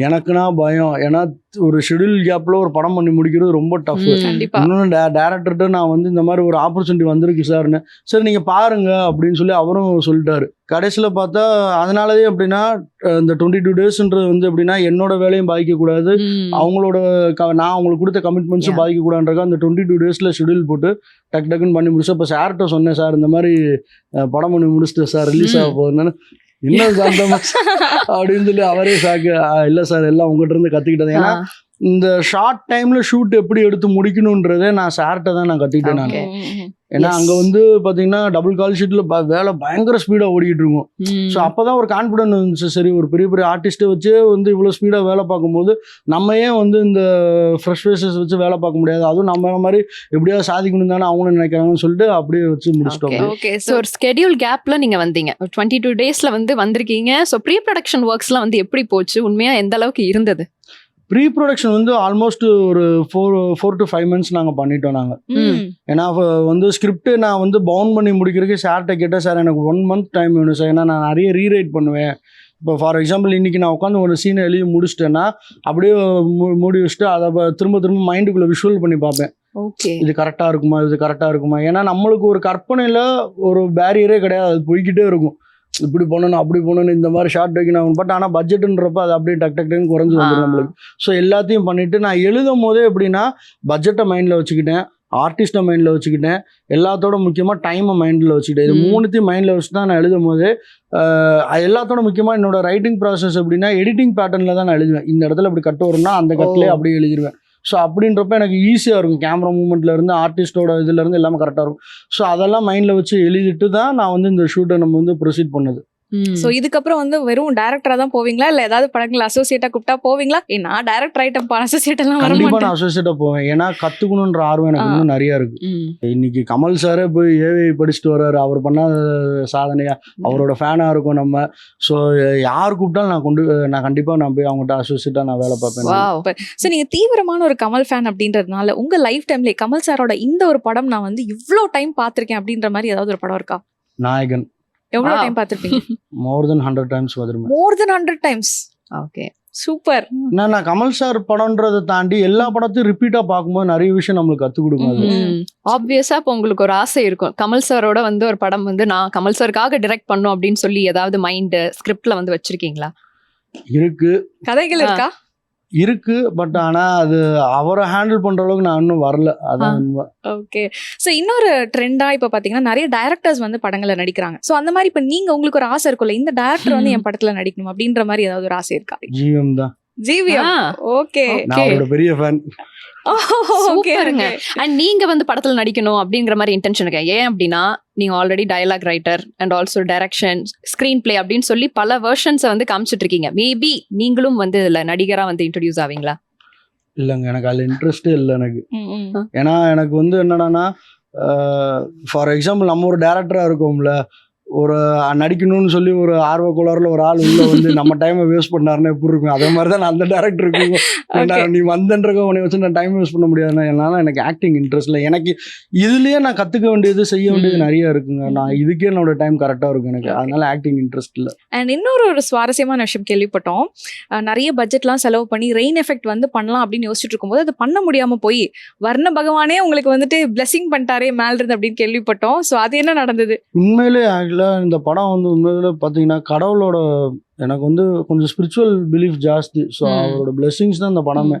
S1: எனக்குனா பயம். ஏன்னா ஒரு ஷெடியூல் கேப்பில் ஒரு படம் பண்ணி முடிக்கிறது ரொம்ப டஃப் இன்னொன்று டேரக்டர்கிட்ட நான் வந்து இந்த மாதிரி ஒரு ஆப்பர்ச்சுனிட்டி வந்திருக்கு சார்னு சரி நீங்கள் பாருங்க அப்படின்னு சொல்லி அவரும் சொல்லிட்டாரு. கடைசியில் பார்த்தா அதனாலவே எப்படின்னா இந்த டுவெண்ட்டி டூ டேஸ்ன்றது வந்து எப்படின்னா என்னோட வேலையும் பாதிக்கக்கூடாது. அவங்களோட க- நான் அவங்களுக்கு கொடுத்த கமிட்மெண்ட்ஸும். பாதிக்கக்கூடாதுன்றக்கா அந்த டுவெண்ட்டி டூ டேஸில் ஷெடியூல் போட்டு டக் டக்குன்னு பண்ணி முடிச்சு இப்போ சார்கிட்ட சொன்னேன் சார் இந்த மாதிரி படம் பண்ணி முடிச்சிட்டு சார் ரிலீஸ் ஆக. போகுதுன்னு. என்ன சாந்தமா அப்படின்னு சொல்லி அவரே சாக்கு இல்லை சார் எல்லாம் உங்ககிட்ட இருந்து கத்துக்கிட்டது. ஏன்னா இந்த ஷார்ட் டைம்ல ஷூட் எப்படி எடுத்து முடிக்கணுன்றதே நான் சார்கிட்ட தான் நான் கத்துக்கிட்டேன் நான். ஏன்னா. அங்க வந்து பாத்தீங்கன்னா டபுள் கால் ஷீட்ல வேலை பயங்கர ஸ்பீடா ஓடிக்கிட்டு இருக்கும். ஸோ அப்பதான் ஒரு கான்ஃபிடன்ஸ் இருந்துச்சு சரி ஒரு பெரிய பெரிய ஆர்டிஸ்ட்டை வச்சே வந்து இவ்வளோ ஸ்பீடாக வேலை பார்க்கும்போது நம்ம ஏன் வந்து இந்த ஃப்ரெஷ் ஃபேஸஸ் வச்சு வேலை பார்க்க முடியாது. அதுவும் நம்ம மாதிரி எப்படியாவது சாதிக்கணும் தானே அவங்களும் நினைக்கிறாங்கன்னு சொல்லிட்டு அப்படியே வச்சு முடிச்சிட்டோம்.
S3: ஓகே
S2: ஸோ ஒரு ஸ்கெடியூல் கேப்ல நீங்க வந்தீங்க. டுவெண்ட்டி டூ டேஸ்ல வந்து வந்திருக்கீங்க. ஸோ ப்ரீ ப்ரொடக்ஷன் ஒர்க்ஸ்லாம் வந்து எப்படி போச்சு? உண்மையா எந்த அளவுக்கு இருந்தது?
S1: ப்ரீ ப்ரொடக்ஷன் வந்து ஆல்மோஸ்ட் ஒரு four four to five months நாங்கள் பண்ணிட்டோம் நாங்கள். ஏன்னா வந்து ஸ்கிரிப்ட் நான் வந்து பவுண்ட் பண்ணி முடிக்கிறதுக்கு சார்கிட்ட கேட்டேன் சார் எனக்கு ஒன் மந்த் டைம் வேணும் சார் ஏன்னா நான் நிறைய ரீரைட் பண்ணுவேன். இப்போ ஃபார் எக்ஸாம்பிள் இன்னைக்கு நான் உட்காந்து ஒரு சீனை எழுதி முடிச்சிட்டேன்னா அப்படியே மூடி வச்சுட்டு அதை திரும்ப திரும்ப மைண்டுக்குள்ளே விஷுவல் பண்ணி பார்ப்பேன்.
S2: ஓகே.
S1: இது கரெக்டாக இருக்குமா? இது கரெக்டாக இருக்குமா? ஏன்னா நம்மளுக்கு ஒரு கற்பனையில் ஒரு பேரியரே கிடையாது. அது போய்க்கிட்டே இருக்கும். இப்படி பண்ணணும் அப்படி பண்ணணும் இந்த மாதிரி ஷார்ட் வைக்கணும் பட் ஆனால் பட்ஜெட்டுன்றப்ப அது அப்படியே டக் டக் டக்குன்னு குறைஞ்சு வந்துடும் நம்மளுக்கு. ஸோ எல்லாத்தையும் பண்ணிட்டு நான் எழுதும் போதே எப்படின்னா பட்ஜெட்டை மைண்டில் வச்சுக்கிட்டேன் ஆர்டிஸ்ட்டை மைண்டில் வச்சுக்கிட்டேன் எல்லாத்தோட முக்கியமாக டைமை மைண்டில் வச்சுக்கிட்டேன். இது. மூணுத்தையும் மைண்டில் வச்சு தான் நான் எழுதும் போது எல்லாத்தோட முக்கியமாக என்னோட ரைட்டிங் ப்ராசஸ் எப்படின்னா எடிட்டிங் பேட்டர்னில் தான் நான் எழுதுவேன். இந்த இடத்துல இப்படி கட்டு வரும்னா அந்த கட்டிலே. அப்படியே எழுதிருவேன். ஸோ அப்படின்றப்ப எனக்கு ஈஸியாக இருக்கும். கேமரா மூமெண்ட்லேருந்து ஆர்டிஸ்டோட இதுலேருந்து எல்லாமே கரெக்டாக இருக்கும். ஸோ அதெல்லாம் மைண்டில் வச்சு எழுதிட்டு தான் நான் வந்து இந்த ஷூட்டை நம்ம வந்து ப்ரொசீட் பண்ணது.
S3: சோ இதுக்கப்புறம் வந்து வெறும் டைரக்டரா தான் போவீங்களா? இல்ல ஏதாவது படங்கள் அசோசியேட்டா கூப்பிட்டா போவீங்களா? ஏ நான் டைரக்டர் ஐட்டம் அசோசியேட் எல்லாம் வர மாட்டேன்.
S1: நான் அசோசியேட்டாக போவேன். ஏன்னா கற்றுக்கணுன்ற ஆர்வம் எனக்கு. இன்னும் நிறையா இருக்கு. இன்னைக்கு கமல் சாரே போய் ஏவி படிச்சுட்டு வர்றாரு. அவர் பண்ணாத சாதனையா? அவரோட ஃபேனாக இருக்கும் நம்ம. ஸோ யார் கூப்பிட்டாலும் நான் கொண்டு நான் கண்டிப்பாக நான் போய் அவங்ககிட்ட அசோசியேட்டாக நான் வேலை பார்ப்பேன்.
S3: சோ நீங்க தீவிரமான ஒரு கமல் ஃபேன் அப்படின்றதுனால உங்க லைஃப் டைம்ல கமல் சாரோட இந்த ஒரு படம் நான் வந்து இவ்ளோ டைம் பாத்திருக்கேன் அப்படின்ற மாதிரி ஏதாவது ஒரு படம் இருக்கா?
S1: நாயகன்.
S3: எவ்வளவு
S2: Wow.
S3: டைம் பாத்திருப்பீங்க
S1: மோர் தென் ஹண்ட்ரட் டைம்ஸ் வந்துருமே
S3: more then hundred times
S2: okay
S3: super
S1: நான் கமல் சார் படம்ன்றதை தாண்டி எல்லா படத்தையும் ரிப்பீட்டா பார்க்கும்போது நிறைய விஷயம் நம்மளுக்கு கத்துக் கொடுக்கும்.
S2: ஆப்வியஸா இப்போ உங்களுக்கு ஒரு ஆசை இருக்கும். கமல் சாரோட வந்து ஒரு படம் வந்து நான் கமல் சாருக்காக டிரெக்ட் பண்ணும் அப்படின்னு சொல்லி ஏதாவது மைண்ட் ஸ்கிரிப்ட்ல வந்து வச்சிருக்கீங்களா?
S1: இருக்கு.
S3: கதைகள் இருக்கா?
S1: இருக்கு பட் ஆனா அது அவரை ஹேண்டில் பண்ற அளவுக்கு நான் இன்னும் வரல. அதான். உண்மை.
S3: ஓகே ஸோ இன்னொரு ட்ரெண்டா இப்போ பார்த்தீங்கன்னா நிறைய டேரக்டர்ஸ் வந்து படங்களை நடிக்கிறாங்க. ஸோ அந்த மாதிரி இப்போ நீங்க உங்களுக்கு ஒரு ஆசை இருக்கும்ல இந்த டேரக்டர் வந்து என் படத்துல நடிக்கணும் அப்படின்ற மாதிரி ஏதாவது ஒரு ஆசை இருக்கா?
S1: ஜீவம் தான்
S3: ஜீவியா. ஓகே.
S1: நான் பெரிய ஃபேன்
S2: சூப்பருங்க. அண்ட் நீங்க வந்து படத்துல நடிக்கணும் அப்படிங்கிற மாதிரி இன்டென்ஷன் இருக்கு? ஏன் அப்படின்னா நீங்க already dialogue writer and also direction screenplay அப்படின்னு சொல்லி பல வெர்ஷன்ஸை வந்து காமிச்சிட்டு இருக்கீங்க. மேபி நீங்களும் வந்து இதுல நடிகரா வந்து இன்ட்ரடியூஸ் ஆவீங்களா?
S1: இல்லைங்க எனக்கு அதில் இன்ட்ரெஸ்டே இல்லை எனக்கு. ஏன்னா எனக்கு வந்து என்னடான்னா ஃபார் எக்ஸாம்பிள் நம்ம ஒரு டேரக்டராக இருக்கோம்ல ஒரு நடிக்கணும்னு சொல்லி ஒரு ஆர்வ கோளாறுல ஒரு ஆள் உள்ள வந்து நம்ம டைமை வேஸ்ட் பண்ணாருன்னா எப்படி இருக்கும்? அதே மாதிரி தான் நான் அந்த டேரக்டருக்கு நீ வந்தன்றக்க உன்னை வச்சு நான் டைம் வேஸ்ட் பண்ண முடியாதுன்னா என்னால எனக்கு ஆக்டிங் இன்ட்ரெஸ்ட் இல்லை. எனக்கு இதுலயே நான் கத்துக்க வேண்டியது செய்ய வேண்டியது. நிறைய இருக்குங்க. நான் இதுக்கே என்னோட டைம் கரெக்டாக இருக்கும் எனக்கு. அதனால ஆக்டிங் இன்ட்ரெஸ்ட் இல்லை.
S3: அண்ட் இன்னொரு ஒரு சுவாரஸ்யமான விஷயம் கேள்விப்பட்டோம். நிறைய பட்ஜெட்லாம் செலவு பண்ணி ரெயின் எஃபெக்ட் வந்து பண்ணலாம் அப்படின்னு யோசிச்சுட்டு இருக்கும்போது அது பண்ண முடியாம போய் வர்ண பகவானே உங்களுக்கு வந்துட்டு பிளெஸிங் பண்ணிட்டாரே மேல இருந்து அப்படின்னு கேள்விப்பட்டோம். ஸோ அது என்ன நடந்தது?
S1: உண்மையிலே ஆகல இந்த படம் வந்து உண்மையிலே பார்த்தீங்கன்னா கடவுளோட எனக்கு வந்து கொஞ்சம் ஸ்பிரிச்சுவல் பிலீஃப் ஜாஸ்தி. ஸோ. அவரோட பிளெஸிங்ஸ் தான் இந்த படமே.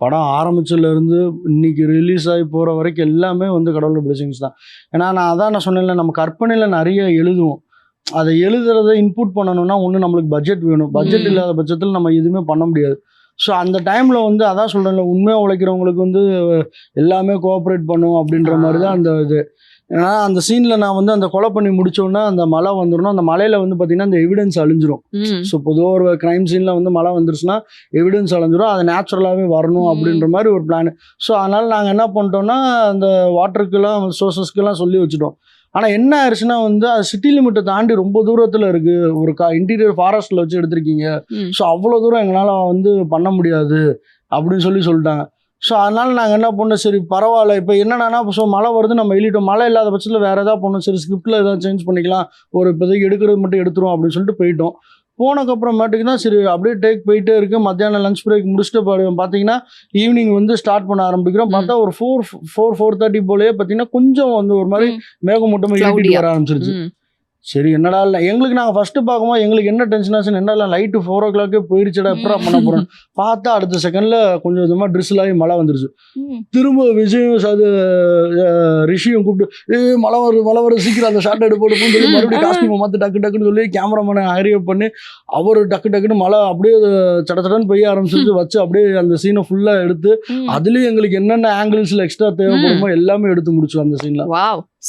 S1: படம் ஆரம்பிச்சதுல இருந்து இன்னைக்கு ரிலீஸ் ஆகி போகிற வரைக்கும் எல்லாமே வந்து கடவுளோட பிளெஸிங்ஸ் தான். ஏன்னா நான் அதான் நான் சொன்னேன்ல நம்ம கற்பனையில் நிறைய எழுதுவோம். அதை எழுதுறத இன்புட் பண்ணணும்னா ஒன்று நம்மளுக்கு பட்ஜெட் வேணும். பட்ஜெட். இல்லாத பட்சத்தில் நம்ம எதுவுமே பண்ண முடியாது. ஸோ அந்த டைமில் வந்து அதான் சொல்கிறேன்ல உண்மையாக உழைக்கிறவங்களுக்கு வந்து எல்லாமே கோஆப்ரேட் பண்ணும் அப்படின்ற மாதிரி தான் அந்த இது. ஏன்னா அந்த சீனில் நான் வந்து அந்த கொலை பண்ணி முடிச்சோன்னா அந்த மழை வந்துடணும் அந்த மலையில் வந்து பார்த்தீங்கன்னா அந்த எவிடன்ஸ் அழிஞ்சிரும். ஸோ பொதுவாக ஒரு கிரைம் சீனில் வந்து மழை வந்துருச்சுன்னா எவிடன்ஸ் அழிஞ்சிரும். அது நேச்சுரலாகவே வரணும். அப்படின்ற மாதிரி ஒரு பிளான் ஸோ அதனால் நாங்கள் என்ன பண்ணிட்டோம்னா அந்த வாட்டருக்கெல்லாம் சோர்சஸ்க்கெல்லாம் சொல்லி வச்சுட்டோம். ஆனால் என்ன ஆயிடுச்சுன்னா வந்து அது சிட்டி லிமிட்டை தாண்டி ரொம்ப தூரத்தில் இருக்குது ஒரு கா இன்டீரியர் ஃபாரஸ்ட்டில் வச்சு எடுத்திருக்கீங்க. ஸோ அவ்வளோ தூரம் எங்களால் வந்து பண்ண முடியாது. அப்படின்னு சொல்லி சொல்லிட்டாங்க. ஸோ அதனால நாங்கள் என்ன பண்ணோம்? சரி பரவாயில்ல. இப்போ என்னன்னா ஸோ மழை வருது நம்ம எழுதிட்டோம். மழை இல்லாத பட்சத்தில் வேறு ஏதாவது பண்ணோம். சரி ஸ்கிரிப்டில் ஏதாவது சேஞ்ச் பண்ணிக்கலாம். ஒரு இப்போதைக்கு எடுக்கிறது மட்டும் எடுத்துரும் அப்படின்னு சொல்லிட்டு போயிட்டோம். போனக்கப்புறமேட்டுக்கு தான் சரி அப்படியே டேக் போயிட்டே இருக்கு. மத்தியானம் லஞ்ச் பிரேக் முடிச்சுட்டு பாரு- பார்த்தீங்கன்னா ஈவினிங் வந்து ஸ்டார்ட் பண்ண ஆரம்பிக்கிறோம். பார்த்தா ஒரு ஃபோர் ஃபோர் ஃபோர் தேர்ட்டி போலயே பார்த்தீங்கன்னா கொஞ்சம் வந்து ஒரு மாதிரி. மேகமூட்டமாக. இருட்டிட்டு வர ஆரம்பிச்சிருச்சு. சரி என்னடா இல்லை? எங்களுக்கு நாங்கள் ஃபர்ஸ்ட் பார்க்கும்போது எங்களுக்கு என்ன டென்ஷன் ஆச்சுன்னு என்னடா லைட்டு ஃபோர் ஓ கிளாக்கே போயிருச்சுடா எப்படா பண்ண போறோம் பார்த்தா அடுத்த செகண்ட்ல கொஞ்சம் கொஞ்சமாக ட்ரிஸ்ஸில் ஆகி மழை வந்துருச்சு. திரும்ப விஜயும் அது ரிஷியும் கூப்பிட்டு ஏ மழை வருது மழை வருது சீக்கிரம் அந்த ஷார்ட் எடுத்து போடுப்போம்னு சொல்லி. மறுபடியும் காஸ்டியூமை மாற்றி டக்கு டக்குன்னு சொல்லி கேமராமேனை ஹரியப் பண்ணி அவர் டக்கு டக்குன்னு மழை அப்படியே சட சடன்னு பெய்ய ஆரம்பிச்சிருச்சு. வச்சு அப்படியே அந்த சீனை ஃபுல்லாக எடுத்து. அதுலேயும் எங்களுக்கு என்னென்ன ஆங்கிள்ஸில் எக்ஸ்ட்ரா தேவைப்படுமோ எல்லாமே எடுத்து முடிச்சோம் அந்த சீனில்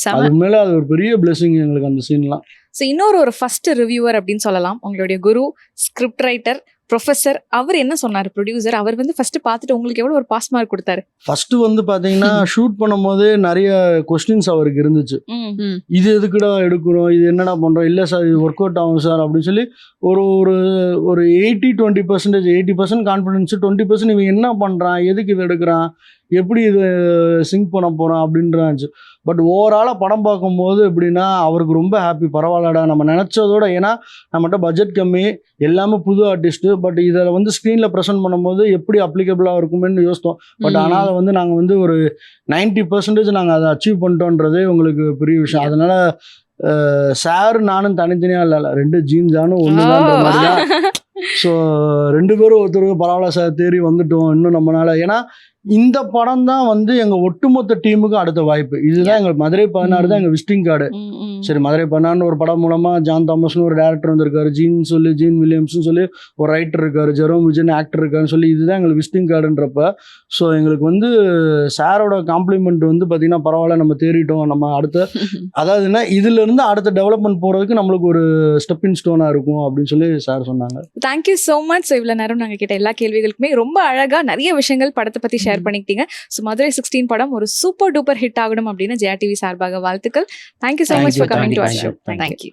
S1: அது மேலே அது ஒரு பெரிய பிளெஸிங் எங்களுக்கு அந்த சீன்லாம்
S3: ஸோ இன்னொரு ஒரு ஃபர்ஸ்ட் ரிவ்யூவர் அப்படின்னு சொல்லலாம். உங்களுடைய குரு ஸ்கிரிப்ட் ரைட்டர் ப்ரொஃபசர் அவர் என்ன சொன்னார்? ப்ரொடியூசர் அவர் வந்து ஃபர்ஸ்ட் பார்த்துட்டு உங்களுக்கு எவ்வளவு ஒரு பாஸ் மார்க் கொடுத்தாரு?
S1: ஃபர்ஸ்ட் வந்து பாத்தீங்கன்னா ஷூட் பண்ணும்போது நிறைய கொஸ்டின்ஸ் அவருக்கு இருந்துச்சு. இது எதுக்குடா எடுக்கிறோம்? இது என்னடா பண்றோம்? இல்ல சார் இது ஒர்க் அவுட் ஆகும் சார் அப்படின்னு சொல்லி ஒரு ஒரு ஒரு eighty twenty percentage eighty percent confidence twenty percent இவன் என்ன பண்றான்? எதுக்கு இது எடுக்கிறான்? எப்படி இது சிங்க் பண்ண போறான்? அப்படின்றாச்சு பட் ஓவராலாக படம் பார்க்கும்போது எப்படின்னா அவருக்கு ரொம்ப ஹாப்பி பரவாயில்லடா நம்ம நினச்சதோட ஏன்னா நம்மகிட்ட பட்ஜெட் கம்மி. எல்லாமே புது ஆர்டிஸ்ட்டு பட் இதை வந்து ஸ்க்ரீனில் ப்ரெசென்ட் பண்ணும்போது எப்படி அப்ளிகபிளாக இருக்குமேன்னு யோசித்தோம். பட். ஆனால் அதை வந்து நாங்கள் வந்து ஒரு 90% பர்சன்டேஜ் நாங்கள் அதை அச்சீவ் பண்ணிட்டோன்றதே உங்களுக்கு பெரிய விஷயம். அதனால சார் நானும் தனித்தனியாக இல்லை ரெண்டு ஜீன் ஜானும் ஒன்று தான் ஸோ ரெண்டு பேரும் ஒருத்தருக்கு பரவாயில்ல சார் தேறி வந்துட்டோம் இன்னும் நம்மளால ஏன்னா இந்த படம் தான் வந்து எங்கள் ஒட்டுமொத்த டீமுக்கு அடுத்த வாய்ப்பு. இதுதான் எங்கள் மதுரை பதினாறு தான் எங்கள் விசிட்டிங் கார்டு. சரி மதுரை பண்ணான்னு ஒரு படம் மூலமா ஜான் தாமஸ்னு ஒரு டேரக்டர் வந்திருக்காரு. ஜீன் சொல்லி ஜீன் வில்லியம்ஸ்னு சொல்லி ஒரு ரைட்டர் இருக்காரு. ஜெரோம் விஜயன் ஆக்டர் இருக்காருன்னு சொல்லி இதுதான் எங்களுக்கு விசிட்டிங் கார்டுன்றப்ப. ஸோ எங்களுக்கு வந்து சாரோட காம்ப்ளிமெண்ட் வந்து பார்த்தீங்கன்னா பரவாயில்ல நம்ம தேறிட்டோம் நம்ம அடுத்த அதாவதுன்னா இதுல இருந்து அடுத்த டெவலப்மெண்ட் போறதுக்கு நம்மளுக்கு ஒரு ஸ்டெப்பிங் ஸ்டோனா இருக்கும் அப்படின்னு சொல்லி சார் சொன்னாங்க.
S3: தேங்க்யூ ஸோ மச் இவ்வளோ நேரம் நாங்கள் கேட்ட எல்லா கேள்விகளுக்குமே ரொம்ப அழகாக நிறைய விஷயங்கள் படத்தை பற்றி ஷேர் பண்ணிக்கிட்டீங்க. ஸோ மதுரை சிக்ஸ்டீன் படம் ஒரு சூப்பர் டூப்பர் ஹிட் ஆகணும் அப்படின்னு ஜெயா டிவி சார்பாக வாழ்த்துக்கள். Thank you so much for coming to
S2: thank you